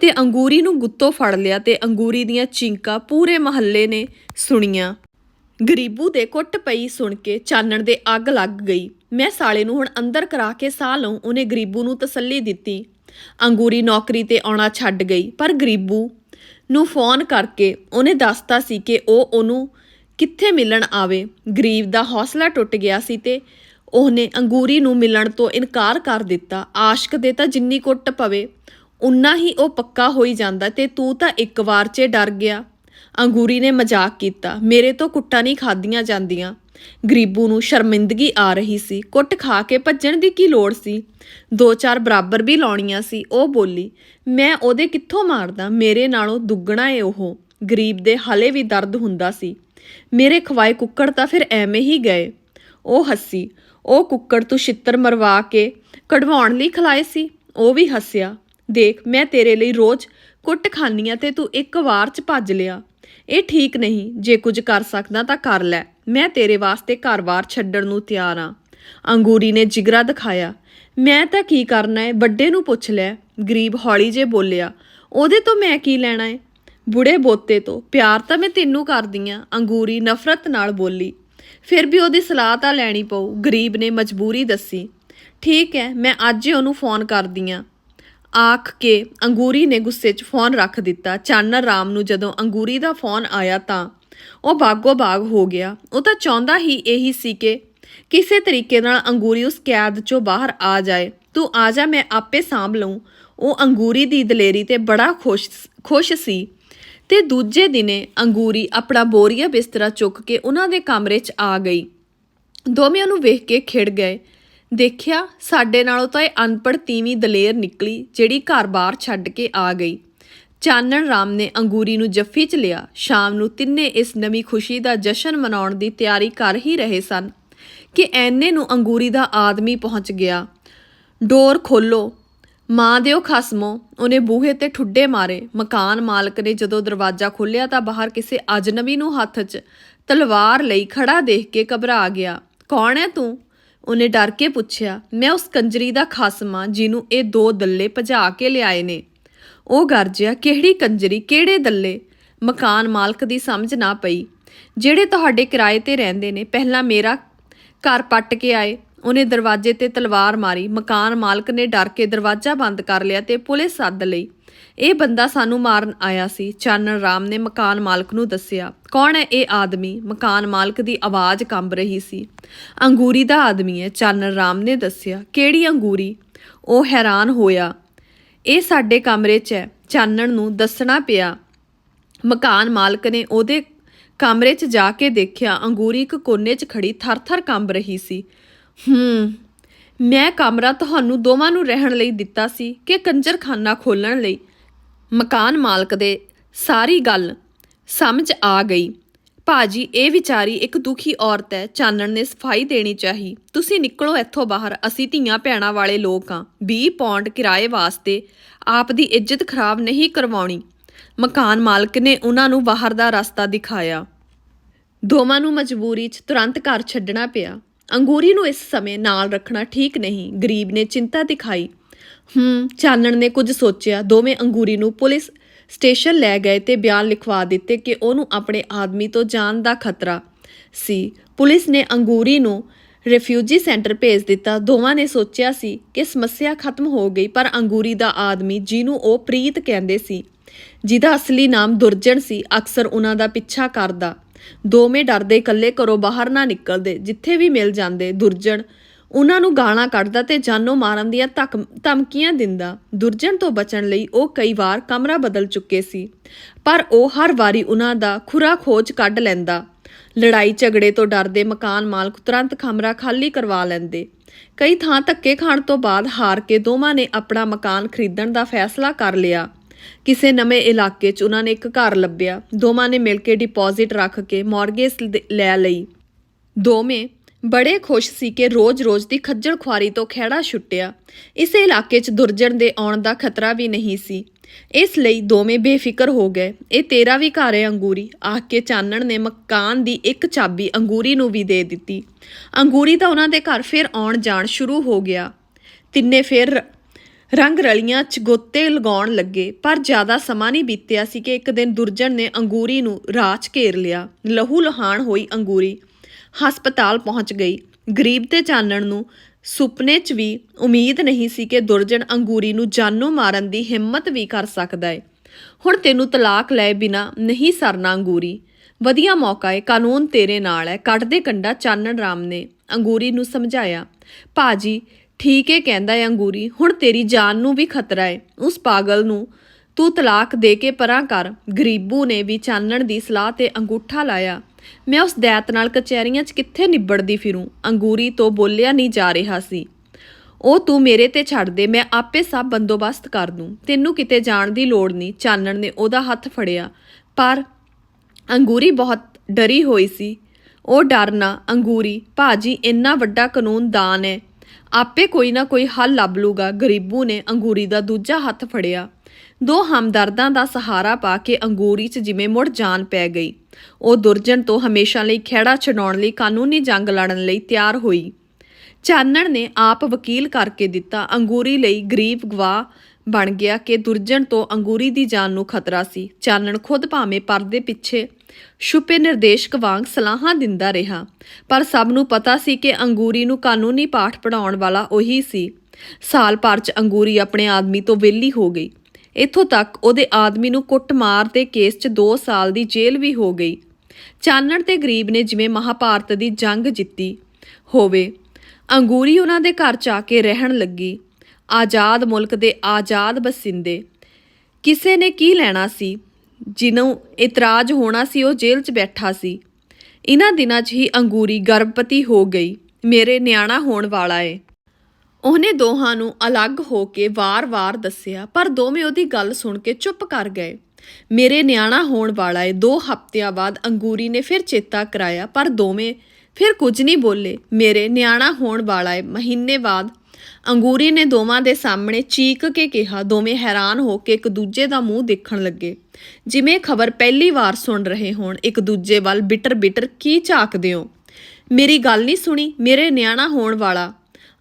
ਤੇ ਅੰਗੂਰੀ ਨੂੰ ਗੁੱਤੋਂ ਫੜ ਲਿਆ ਤੇ ਅੰਗੂਰੀ ਦੀਆਂ ਚੀਂਕਾਂ ਪੂਰੇ ਮਹੱਲੇ ਨੇ ਸੁਣੀਆਂ। ਗਰੀਬੂ ਦੇ ਕੁੱਟ ਪਈ ਸੁਣ ਕੇ ਚਾਨਣ ਦੇ ਅੱਗ ਲੱਗ ਗਈ। ਮੈਂ ਸਾਲੇ ਨੂੰ ਹੁਣ ਅੰਦਰ ਕਰਾ ਕੇ ਸਾਹ ਲਊ, ਉਹਨੇ ਗਰੀਬੂ ਨੂੰ ਤਸੱਲੀ ਦਿੱਤੀ। ਅੰਗੂਰੀ ਨੌਕਰੀ ਤੇ ਆਉਣਾ ਛੱਡ ਗਈ, ਪਰ ਗਰੀਬੂ ਨੂੰ ਫੋਨ ਕਰਕੇ ਉਹਨੇ ਦੱਸਤਾ ਸੀ ਕਿ ਉਹ ਉਹਨੂੰ ਕਿੱਥੇ ਮਿਲਣ ਆਵੇ? ਗਰੀਬ ਦਾ ਹੌਸਲਾ ਟੁੱਟ ਗਿਆ ਸੀ ਤੇ ਉਹਨੇ ਅੰਗੂਰੀ ਨੂੰ ਮਿਲਣ ਤੋਂ ਇਨਕਾਰ ਕਰ ਦਿੱਤਾ। ਆਸ਼ਕ ਦੇ ਤਾਂ ਜਿੰਨੀ ਕੁੱਟ ਪਵੇ, ਉਨਾ ਹੀ ਉਹ ਪੱਕਾ ਹੋਈ ਜਾਂਦਾ ਤੇ ਤੂੰ ਤਾਂ ਇੱਕ ਵਾਰ 'ਚ ਡਰ ਗਿਆ। ਅੰਗੂਰੀ ਨੇ ਮਜ਼ਾਕ ਕੀਤਾ। ਮੇਰੇ ਤੋਂ ਕੁੱਟਾਂ ਨਹੀਂ ਖਾਧੀਆਂ ਜਾਂਦੀਆਂ। ਗਰੀਬੂ ਨੂੰ ਸ਼ਰਮਿੰਦਗੀ ਆ ਰਹੀ ਸੀ। ਕੁੱਟ ਖਾ ਕੇ ਭੱਜਣ ਦੀ ਕੀ ਲੋੜ ਸੀ? ਦੋ ਚਾਰ ਬਰਾਬਰ ਵੀ ਲਾਉਣੀਆਂ ਸੀ। ਉਹ ਬੋਲੀ, ਮੈਂ ਉਹਦੇ ਕਿੱਥੋਂ ਮਾਰਦਾ? ਮੇਰੇ ਨਾਲੋਂ ਦੁੱਗਣਾ ਏ ਉਹ। ਗਰੀਬ ਦੇ ਹਲੇ ਵੀ ਦਰਦ ਹੁੰਦਾ ਸੀ। ਮੇਰੇ ਖਵਾਏ ਕੁੱਕੜ ਤਾਂ ਫਿਰ ਐਵੇਂ ਹੀ ਗਏ। ਉਹ ਹੱਸੀ। ਉਹ ਕੁੱਕੜ ਤੂੰ ਛਿੱਤਰ ਮਰਵਾ ਕੇ ਕਢਵਾਉਣ ਲਈ ਖਲਾਏ ਸੀ। ਉਹ ਵੀ ਹੱਸਿਆ। ਦੇਖ, ਮੈਂ ਤੇਰੇ ਲਈ ਰੋਜ਼ ਕੁੱਟ ਖਾਨੀਆਂ ਤੇ ਤੂੰ ਇੱਕ ਵਾਰ ਚ ਭੱਜ ਲਿਆ। ਇਹ ਠੀਕ ਨਹੀਂ। ਜੇ ਕੁਝ ਕਰ ਸਕਦਾ ਤਾਂ ਕਰ ਲੈ। ਮੈਂ ਤੇਰੇ ਵਾਸਤੇ ਘਰ-ਬਾਰ ਛੱਡਣ ਨੂੰ ਤਿਆਰ ਆ। ਅੰਗੂਰੀ ਨੇ ਜਿਗਰਾ ਦਿਖਾਇਆ। ਮੈਂ ਤਾਂ ਕੀ ਕਰਨਾ ਹੈ ਵੱਡੇ ਨੂੰ ਪੁੱਛ ਲੈ। ਗਰੀਬ ਹੌਲੀ ਜੇ ਬੋਲਿਆ। ਉਹਦੇ ਤੋਂ ਮੈਂ ਕੀ ਲੈਣਾ ਹੈ ਬੁੜੇ ਬੋਤੇ ਤੋਂ ਪਿਆਰ ਤਾਂ ਮੈਂ ਤੈਨੂੰ ਕਰਦੀ ਆ, ਅੰਗੂਰੀ ਨਫ਼ਰਤ ਨਾਲ ਬੋਲੀ। ਫਿਰ ਵੀ ਉਹਦੀ ਸਲਾਹ ਤਾਂ ਲੈਣੀ ਪਊ, ਗਰੀਬ ਨੇ ਮਜਬੂਰੀ ਦੱਸੀ। ਠੀਕ ਹੈ ਮੈਂ ਅੱਜ ਹੀ ਉਹਨੂੰ ਫੋਨ ਕਰਦੀ ਆ। ਆਖ ਕੇ ਅੰਗੂਰੀ ਨੇ ਗੁੱਸੇ 'ਚ ਫੋਨ ਰੱਖ ਦਿੱਤਾ। ਚਾਨਣ ਰਾਮ ਨੂੰ ਜਦੋਂ ਅੰਗੂਰੀ ਦਾ ਫੋਨ ਆਇਆ ਤਾਂ ਉਹ ਬਾਗੋ ਬਾਗ ਹੋ ਗਿਆ। ਉਹ ਤਾਂ ਚਾਹੁੰਦਾ ਹੀ ਇਹੀ ਸੀ ਕਿ ਕਿਸੇ ਤਰੀਕੇ ਨਾਲ ਅੰਗੂਰੀ ਉਸ ਕੈਦ 'ਚੋਂ ਬਾਹਰ ਆ ਜਾਏ। ਤੂੰ ਆ ਜਾ, ਮੈਂ ਆਪੇ ਸਾਂਭ ਲਊਂ। ਉਹ ਅੰਗੂਰੀ ਦੀ ਦਲੇਰੀ ਤੇ ਬੜਾ ਖੁਸ਼ ਖੁਸ਼ ਸੀ। ਤੇ ਦੂਜੇ ਦਿਨੇ ਅੰਗੂਰੀ ਆਪਣਾ ਬੋਰੀਆ ਬਿਸਤਰਾ ਚੁੱਕ ਕੇ ਉਹਨਾਂ ਦੇ ਕਮਰੇ 'ਚ ਆ ਗਈ। ਦੋਵੇਂ ਉਹਨੂੰ ਵੇਖ ਕੇ ਖਿੜ ਗਏ। ਦੇਖਿਆ ਸਾਡੇ ਨਾਲੋਂ ਤਾਂ ਇਹ ਅਨਪੜ੍ਹ ਤੀਵੀਂ ਦਲੇਰ ਨਿਕਲੀ ਜਿਹੜੀ ਘਰ-ਬਾਰ ਛੱਡ ਕੇ ਆ ਗਈ। ਚਾਨਣ ਰਾਮ ਨੇ ਅੰਗੂਰੀ ਨੂੰ ਜੱਫੀ 'ਚ ਲਿਆ। ਸ਼ਾਮ ਨੂੰ ਤਿੰਨੇ ਇਸ ਨਵੀਂ ਖੁਸ਼ੀ ਦਾ ਜਸ਼ਨ ਮਨਾਉਣ ਦੀ ਤਿਆਰੀ ਕਰ ਹੀ ਰਹੇ ਸਨ ਕਿ ਐਨੇ ਨੂੰ ਅੰਗੂਰੀ ਦਾ ਆਦਮੀ ਪਹੁੰਚ ਗਿਆ। ਡੋਰ ਖੋਲੋ ਮਾਂ ਦਿਓ ਖਸਮੋ, ਉਹਨੇ ਬੂਹੇ ਤੇ ਠੁੱਡੇ ਮਾਰੇ। ਮਕਾਨ ਮਾਲਕ ਨੇ ਜਦੋਂ ਦਰਵਾਜ਼ਾ ਖੋਲ੍ਹਿਆ ਤਾਂ ਬਾਹਰ ਕਿਸੇ ਅਜਨਬੀ ਨੂੰ ਹੱਥ 'ਚ ਤਲਵਾਰ ਲਈ ਖੜਾ ਦੇਖ ਕੇ ਘਬਰਾ ਗਿਆ। ਕੌਣ ਹੈ ਤੂੰ? ਉਹਨੇ ਡਰ ਕੇ ਪੁੱਛਿਆ। ਮੈਂ ਉਸ ਕੰਜਰੀ ਦਾ ਖਸਮਾਂ, ਜਿਹਨੂੰ ਇਹ ਦੋ ਦੱਲੇ ਭਜਾ ਕੇ ਲਿਆਏ ਨੇ। ਉਹ ਗਰਜਿਆ, ਕਿਹੜੀ ਕੰਜਰੀ? ਕਿਹੜੇ ਦੱਲੇ? ਮਕਾਨ ਮਾਲਕ ਦੀ ਸਮਝ ਨਾ ਪਈ। ਜਿਹੜੇ ਤੁਹਾਡੇ ਕਿਰਾਏ ਤੇ ਰਹਿੰਦੇ ਨੇ, ਪਹਿਲਾਂ ਮੇਰਾ ਘਰ ਪੱਟ ਕੇ ਆਏ। ਉਹਨੇ ਦਰਵਾਜ਼ੇ ਤੇ ਤਲਵਾਰ ਮਾਰੀ। ਮਕਾਨ ਮਾਲਕ ਨੇ ਡਰ ਕੇ ਦਰਵਾਜ਼ਾ ਬੰਦ ਕਰ ਲਿਆ ਤੇ ਪੁਲਿਸ ਸੱਦ ਲਈ। ਇਹ ਬੰਦਾ ਸਾਨੂੰ ਮਾਰਨ ਆਇਆ ਸੀ। ਚਾਨਣ ਰਾਮ ਨੇ ਮਕਾਨ ਮਾਲਕ ਨੂੰ ਦੱਸਿਆ, ਕੌਣ ਹੈ ਇਹ ਆਦਮੀ? ਮਕਾਨ ਮਾਲਕ ਦੀ ਆਵਾਜ਼ ਕੰਬ ਰਹੀ ਸੀ। ਅੰਗੂਰੀ ਦਾ ਆਦਮੀ ਹੈ, ਚਾਨਣ ਰਾਮ ਨੇ ਦੱਸਿਆ। ਕਿਹੜੀ ਅੰਗੂਰੀ? ਉਹ ਹੈਰਾਨ ਹੋਇਆ। ਇਹ ਸਾਡੇ ਕਮਰੇ 'ਚ ਹੈ, ਚਾਨਣ ਨੂੰ ਦੱਸਣਾ ਪਿਆ। ਮਕਾਨ ਮਾਲਕ ਨੇ ਉਹਦੇ ਕਮਰੇ 'ਚ ਜਾ ਕੇ ਦੇਖਿਆ, ਅੰਗੂਰੀ ਇੱਕ ਕੋਨੇ 'ਚ ਖੜੀ ਥਰ-ਥਰ ਕੰਬ ਰਹੀ ਸੀ। ਹੂੰ। ਮੈਂ ਕਮਰਾ ਤੁਹਾਨੂੰ ਦੋਵਾਂ ਨੂੰ ਰਹਿਣ ਲਈ ਦਿੱਤਾ ਸੀ ਕਿ ਕੰਜਰਖਾਨਾ ਖੋਲਣ ਲਈ। ਮਕਾਨ ਮਾਲਕ ਦੇ ਸਾਰੀ ਗੱਲ ਸਮਝ ਆ ਗਈ। ਭਾਜੀ, ਇਹ ਵਿਚਾਰੀ ਇੱਕ ਦੁਖੀ ਔਰਤ ਹੈ, ਚਾਨਣ ਨੇ ਸਫ਼ਾਈ ਦੇਣੀ ਚਾਹੀ। ਤੁਸੀਂ ਨਿਕਲੋ ਇੱਥੋਂ ਬਾਹਰ, ਅਸੀਂ ਧੀਆਂ ਭੈਣਾਂ ਵਾਲੇ ਲੋਕ ਹਾਂ। 20 ਪੌਂਡ ਕਿਰਾਏ ਵਾਸਤੇ ਆਪ ਦੀ ਇੱਜ਼ਤ ਖਰਾਬ ਨਹੀਂ ਕਰਵਾਉਣੀ। ਮਕਾਨ ਮਾਲਕ ਨੇ ਉਹਨਾਂ ਨੂੰ ਬਾਹਰ ਦਾ ਰਸਤਾ ਦਿਖਾਇਆ। ਦੋਵਾਂ ਨੂੰ ਮਜਬੂਰੀ 'ਚ ਤੁਰੰਤ ਘਰ ਛੱਡਣਾ ਪਿਆ। ਅੰਗੂਰੀ ਨੂੰ ਇਸ ਸਮੇਂ ਨਾਲ ਰੱਖਣਾ ਠੀਕ ਨਹੀਂ। ਗਰੀਬ ਨੇ ਚਿੰਤਾ ਦਿਖਾਈ। ਹੂੰ, ਚਾਨਣ ਨੇ ਕੁਝ ਸੋਚਿਆ। ਦੋਵੇਂ ਅੰਗੂਰੀ ਨੂੰ ਪੁਲਿਸ ਸਟੇਸ਼ਨ ਲੈ ਗਏ ਤੇ ਬਿਆਨ ਲਿਖਵਾ ਦਿੱਤੇ ਕਿ ਉਹਨੂੰ ਆਪਣੇ ਆਦਮੀ ਤੋਂ ਜਾਨ ਦਾ ਖਤਰਾ ਸੀ। ਪੁਲਿਸ ਨੇ ਅੰਗੂਰੀ ਨੂੰ ਰਿਫਿਊਜੀ ਸੈਂਟਰ ਭੇਜ ਦਿੱਤਾ। ਦੋਵਾਂ ਨੇ ਸੋਚਿਆ ਸੀ ਕਿ ਸਮੱਸਿਆ ਖਤਮ ਹੋ ਗਈ, ਪਰ ਅੰਗੂਰੀ ਦਾ ਆਦਮੀ ਜਿਹਨੂੰ ਉਹ ਪ੍ਰੀਤ ਕਹਿੰਦੇ ਸੀ, ਜਿਹਦਾ ਅਸਲੀ ਨਾਮ ਦੁਰਜਨ ਸੀ, ਅਕਸਰ ਉਹਨਾਂ ਦਾ ਪਿੱਛਾ ਕਰਦਾ। ਦੋਵੇਂ ਡਰਦੇ ਇਕੱਲੇ ਘਰੋਂ ਬਾਹਰ ਨਾ ਨਿਕਲਦੇ, ਜਿੱਥੇ ਵੀ ਮਿਲ ਜਾਂਦੇ, ਦੁਰਜਣ। ਉਹਨਾਂ ਨੂੰ ਗਾਲਾਂ ਕੱਢਦਾ ਤੇ ਜਾਨੋਂ ਮਾਰਨ ਦੀਆਂ ਧੱਕ, ਧਮਕੀਆਂ ਦਿੰਦਾ। ਦੁਰਜਨ ਤੋਂ ਬਚਣ ਲਈ ਉਹ ਕਈ ਵਾਰ ਕਮਰਾ ਬਦਲ ਚੁੱਕੇ ਸੀ, ਪਰ ਉਹ ਹਰ ਵਾਰੀ ਉਹਨਾਂ ਦਾ ਖੁਰਾ ਖੋਜ ਕੱਢ ਲੈਂਦਾ। ਲੜਾਈ ਝਗੜੇ ਤੋਂ ਡਰਦੇ ਮਕਾਨ ਮਾਲਕ ਤੁਰੰਤ ਕਮਰਾ ਖਾਲੀ ਕਰਵਾ ਲੈਂਦੇ। ਕਈ ਥਾਂ ਧੱਕੇ ਖਾਣ ਤੋਂ ਬਾਅਦ ਹਾਰ ਕੇ ਦੋਵਾਂ ਨੇ ਆਪਣਾ ਮਕਾਨ ਖਰੀਦਣ ਦਾ ਫੈਸਲਾ ਕਰ ਲਿਆ। ਕਿਸੇ ਨਵੇਂ ਇਲਾਕੇ 'ਚ ਉਹਨਾਂ ਨੇ ਇੱਕ ਘਰ ਲੱਭਿਆ। ਦੋਵਾਂ ਨੇ ਮਿਲ ਕੇ ਡਿਪੋਜ਼ਿਟ ਰੱਖ ਕੇ ਮਾਰਗੇਜ ਲੈ ਲਈ। ਦੋਵੇਂ ਬੜੇ ਖੁਸ਼ ਸੀ ਕਿ ਰੋਜ਼-ਰੋਜ਼ ਦੀ ਖੱਜਲ ਖੁਆਰੀ ਤੋਂ ਖਹਿੜਾ ਛੁੱਟਿਆ। ਇਸ ਇਲਾਕੇ 'ਚ ਦੁਰਜਣ ਦੇ ਆਉਣ ਦਾ ਖਤਰਾ ਵੀ ਨਹੀਂ ਸੀ। ਇਸ ਲਈ ਦੋਵੇਂ ਬੇਫਿਕਰ ਹੋ ਗਏ। ਇਹ ਤੇਰਾ ਵੀ ਘਰ ਹੈ ਅੰਗੂਰੀ। ਆਖ ਕੇ ਚਾਨਣ ਨੇ ਮਕਾਨ ਦੀ ਇੱਕ ਚਾਬੀ ਅੰਗੂਰੀ ਨੂੰ ਵੀ ਦੇ ਦਿੱਤੀ। ਅੰਗੂਰੀ ਤਾਂ ਉਹਨਾਂ ਦੇ ਘਰ ਫਿਰ ਆਉਣ ਜਾਣ ਸ਼ੁਰੂ ਹੋ ਗਿਆ। ਤਿੰਨੇ ਫਿਰ ਰ- ਰੰਗ ਰਲੀਆਂ ਚ ਗੋਤੇ ਲਗਾਉਣ ਲੱਗੇ, ਪਰ ਜ਼ਿਆਦਾ ਸਮਾਂ ਨਹੀਂ ਬੀਤਿਆ ਸੀ ਕਿ ਇੱਕ ਦਿਨ ਦੁਰਜਣ ਨੇ ਅੰਗੂਰੀ ਨੂੰ ਰਾਚ ਘੇਰ ਲਿਆ। ਲਹੂ ਲਹਾਨ ਹੋਈ ਅੰਗੂਰੀ। ਹਸਪਤਾਲ ਪਹੁੰਚ ਗਈ। ਗਰੀਬ ਤੇ ਚਾਨਣ ਨੂੰ ਸੁਪਨੇ 'ਚ ਵੀ ਉਮੀਦ ਨਹੀਂ ਸੀ ਕਿ ਦੁਰਜਣ ਅੰਗੂਰੀ ਨੂੰ ਜਾਨੋਂ ਮਾਰਨ ਦੀ ਹਿੰਮਤ ਵੀ ਕਰ ਸਕਦਾ ਹੈ ਹੁਣ ਤੈਨੂੰ ਤਲਾਕ ਲਏ ਬਿਨਾ ਨਹੀਂ ਸਰਨਾ ਅੰਗੂਰੀ। ਵਧੀਆ ਮੌਕਾ ਹੈ ਕਾਨੂੰਨ ਤੇਰੇ ਨਾਲ ਹੈ ਕੱਢ ਦੇ ਕੰਡਾ ਚਾਨਣ ਰਾਮ ਨੇ ਅੰਗੂਰੀ ਨੂੰ ਸਮਝਾਇਆ। ਭਾਜੀ ਠੀਕ ਹੈ ਕਹਿੰਦਾ ਏ ਅੰਗੂਰੀ, ਹੁਣ ਤੇਰੀ ਜਾਨ ਨੂੰ ਵੀ ਖਤਰਾ ਏ। ਉਸ ਪਾਗਲ ਨੂੰ ਤੂੰ ਤਲਾਕ ਦੇ ਕੇ ਪਰਾਂ ਕਰ। ਗਰੀਬੂ ਨੇ ਵੀ ਚਾਨਣ ਦੀ ਸਲਾਹ ਤੇ ਅੰਗੂਠਾ ਲਾਇਆ। ਮੈਂ ਉਸ ਦੈਤ ਨਾਲ ਕਚਹਿਰੀਆਂ 'ਚ ਕਿੱਥੇ ਨਿਬੜਦੀ ਫਿਰੂੰ? ਅੰਗੂਰੀ ਤੋਂ ਬੋਲਿਆ ਨਹੀਂ ਜਾ ਰਿਹਾ ਸੀ। ਉਹ ਤੂੰ ਮੇਰੇ ਤੇ ਛੱਡ ਦੇ, ਮੈਂ ਆਪੇ ਸਭ ਬੰਦੋਬਸਤ ਕਰ ਦੂੰ। ਤੈਨੂੰ ਕਿਤੇ ਜਾਣ ਦੀ ਲੋੜ ਨਹੀਂ। ਚਾਨਣ ਨੇ ਉਹਦਾ ਹੱਥ ਫੜਿਆ। ਪਰ ਅੰਗੂਰੀ ਬਹੁਤ ਡਰੀ ਹੋਈ ਸੀ। ਉਹ ਡਰਨਾ ਅੰਗੂਰੀ, ਭਾਜੀ, ਇੰਨਾ ਵੱਡਾ ਕਾਨੂੰਨ ਦਾਨ ਹੈ ਆਪੇ ਕੋਈ ਨਾ ਕੋਈ ਹੱਲ ਲੱਭ ਲੂਗਾ। ਗਰੀਬੂ ਨੇ ਅੰਗੂਰੀ ਦਾ ਦੂਜਾ ਹੱਥ ਫੜਿਆ। ਦੋ ਹਮਦਰਦਾਂ ਦਾ ਸਹਾਰਾ ਪਾ ਕੇ ਅੰਗੂਰੀ 'ਚ ਜਿਵੇਂ ਮੁੜ ਜਾਨ ਪੈ ਗਈ। ਉਹ ਦੁਰਜਨ ਤੋਂ ਹਮੇਸ਼ਾ ਲਈ ਖਹਿੜਾ ਛਡਾਉਣ ਲਈ ਕਾਨੂੰਨੀ ਜੰਗ ਲੜਨ ਲਈ ਤਿਆਰ ਹੋਈ। ਚਾਨਣ ਨੇ ਆਪ ਵਕੀਲ ਕਰਕੇ ਦਿੱਤਾ ਅੰਗੂਰੀ ਲਈ ਗਰੀਬ ਗਵਾਹ ਬਣ ਗਿਆ ਕਿ ਦੁਰਜਨ ਤੋਂ ਅੰਗੂਰੀ ਦੀ ਜਾਨ ਨੂੰ ਖਤਰਾ ਸੀ। ਚਾਨਣ ਖੁਦ ਭਾਵੇਂ ਪਰਦੇ ਪਿੱਛੇ ਛੁਪੇ ਨਿਰਦੇਸ਼ਕ ਵਾਂਗ ਸਲਾਹਾਂ ਦਿੰਦਾ ਰਿਹਾ, ਪਰ ਸਭ ਨੂੰ ਪਤਾ ਸੀ ਕਿ ਅੰਗੂਰੀ ਨੂੰ ਕਾਨੂੰਨੀ ਪਾਠ ਪੜਾਉਣ ਵਾਲਾ ਉਹੀ ਸੀ। ਸਾਲ ਭਰ ਚ ਅੰਗੂਰੀ ਆਪਣੇ ਆਦਮੀ ਤੋਂ ਵਿਹਲੀ ਹੋ ਗਈ। ਇੱਥੋਂ ਤੱਕ ਉਹਦੇ ਆਦਮੀ ਨੂੰ ਕੁੱਟਮਾਰ ਦੇ ਕੇਸ 'ਚ 2 ਸਾਲ ਦੀ ਜੇਲ੍ਹ ਵੀ ਹੋ ਗਈ। ਚਾਨਣ ਤੇ ਗਰੀਬ ਨੇ ਜਿਵੇਂ ਮਹਾਭਾਰਤ ਦੀ ਜੰਗ ਜਿੱਤੀ, ਹੋਵੇ। ਅੰਗੂਰੀ ਉਹਨਾਂ ਦੇ ਘਰ ਚ ਆ ਕੇ ਰਹਿਣ ਲੱਗੀ। ਆਜ਼ਾਦ ਮੁਲਕ ਦੇ ਆਜ਼ਾਦ ਬਸਿੰਦੇ। ਕਿਸੇ ਨੇ ਕੀ ਲੈਣਾ ਸੀ? ਜਿਹਨੂੰ ਇਤਰਾਜ਼ ਹੋਣਾ ਸੀ, ਉਹ ਜੇਲ੍ਹ 'ਚ ਬੈਠਾ ਸੀ। ਇਹਨਾਂ ਦਿਨਾਂ 'ਚ ਹੀ ਅੰਗੂਰੀ ਗਰਭਵਤੀ ਹੋ ਗਈ। ਮੇਰੇ ਨਿਆਣਾ ਹੋਣ ਵਾਲਾ ਏ। ਉਹਨੇ ਦੋਹਾਂ ਨੂੰ ਅਲੱਗ ਹੋ ਕੇ ਵਾਰ-ਵਾਰ ਦੱਸਿਆ, ਪਰ ਦੋਵੇਂ ਉਹਦੀ ਗੱਲ ਸੁਣ ਕੇ ਚੁੱਪ ਕਰ ਗਏ। ਮੇਰੇ ਨਿਆਣਾ ਹੋਣ ਵਾਲਾ ਏ। ਦੋ ਹਫ਼ਤਿਆਂ ਬਾਅਦ ਅੰਗੂਰੀ ਨੇ ਫਿਰ ਚੇਤਾ ਕਰਾਇਆ, ਪਰ ਦੋਵੇਂ ਫਿਰ ਕੁਝ ਨਹੀਂ ਬੋਲੇ। ਮੇਰੇ ਨਿਆਣਾ ਹੋਣ ਵਾਲਾ ਏ। ਮਹੀਨੇ ਬਾਅਦ ਅੰਗੂਰੀ ਨੇ ਦੋਵਾਂ ਦੇ ਸਾਹਮਣੇ ਚੀਕ ਕੇ ਕਿਹਾ। ਦੋਵੇਂ ਹੈਰਾਨ ਹੋ ਕੇ ਇੱਕ ਦੂਜੇ ਦਾ ਮੂੰਹ ਦੇਖਣ ਲੱਗੇ। ਜਿਵੇਂ ਖਬਰ ਪਹਿਲੀ ਵਾਰ ਸੁਣ ਰਹੇ ਹੋਣ, ਇੱਕ ਦੂਜੇ ਵੱਲ ਬਿਟਰ ਬਿਟਰ ਕੀ ਝਾਕਦੇ ਹੋ? ਮੇਰੀ ਗੱਲ ਨਹੀਂ ਸੁਣੀ, ਮੇਰੇ ਨਿਆਣਾ ਹੋਣ ਵਾਲਾ।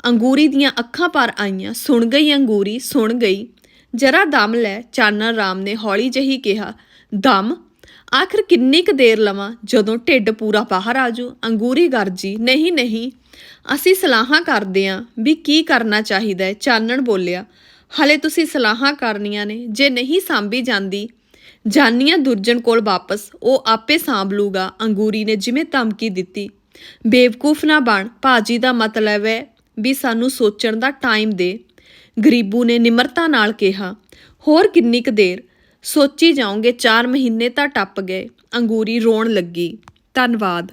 ਅੰਗੂਰੀ ਦੀਆਂ ਅੱਖਾਂ ਪਰ ਆਈਆਂ। ਸੁਣ ਗਈ ਅੰਗੂਰੀ, ਸੁਣ ਗਈ। ਜਰਾ ਦਮ ਲੈ, ਚਾਨਣ ਰਾਮ ਨੇ ਹੌਲੀ ਜਹੀ ਕਿਹਾ, ਦਮ? ਆਖਰ ਕਿੰਨੀ ਕੁ ਦੇਰ ਲਵਾਂ? ਜਦੋਂ ਢਿੱਡ ਪੂਰਾ ਬਾਹਰ ਆਜੂ ਅੰਗੂਰੀ ਗਰਜੀ, ਨਹੀਂ ਨਹੀਂ। ਅਸੀਂ ਸਲਾਹਾਂ ਕਰਦੇ ਆਂ ਵੀ ਕੀ ਕਰਨਾ ਚਾਹੀਦਾ ਹੈ, ਚਾਨਣ ਬੋਲਿਆ। ਹਲੇ ਤੁਸੀਂ ਸਲਾਹਾਂ ਕਰਨੀਆਂ ਨੇ, ਜੇ ਨਹੀਂ ਸਾਂਭੀ ਜਾਂਦੀ, ਜਾਨੀਆਂ ਦੁਰਜਨ ਕੋਲ ਵਾਪਸ, ਉਹ ਆਪੇ ਸਾਂਭ ਲੂਗਾ, ਅੰਗੂਰੀ ਨੇ ਜਿਵੇਂ ਧਮਕੀ ਦਿੱਤੀ। ਬੇਵਕੂਫ ਨਾ ਬਣ, ਭਾਜੀ ਦਾ ਮਤਲਬ ਹੈ ਵੀ ਸਾਨੂੰ ਸੋਚਣ ਦਾ ਟਾਈਮ ਦੇ। ਗਰੀਬੂ ਨੇ ਨਿਮਰਤਾ ਨਾਲ ਕਿਹਾ, ਹੋਰ ਕਿੰਨੀ ਕੁ ਦੇਰ? ਸੋਚੀ ਜਾਓਗੇ 4 ਮਹੀਨੇ ਤਾਂ ਟੱਪ ਗਏ, ਅੰਗੂਰੀ ਰੋਣ ਲੱਗੀ। ਧੰਨਵਾਦ।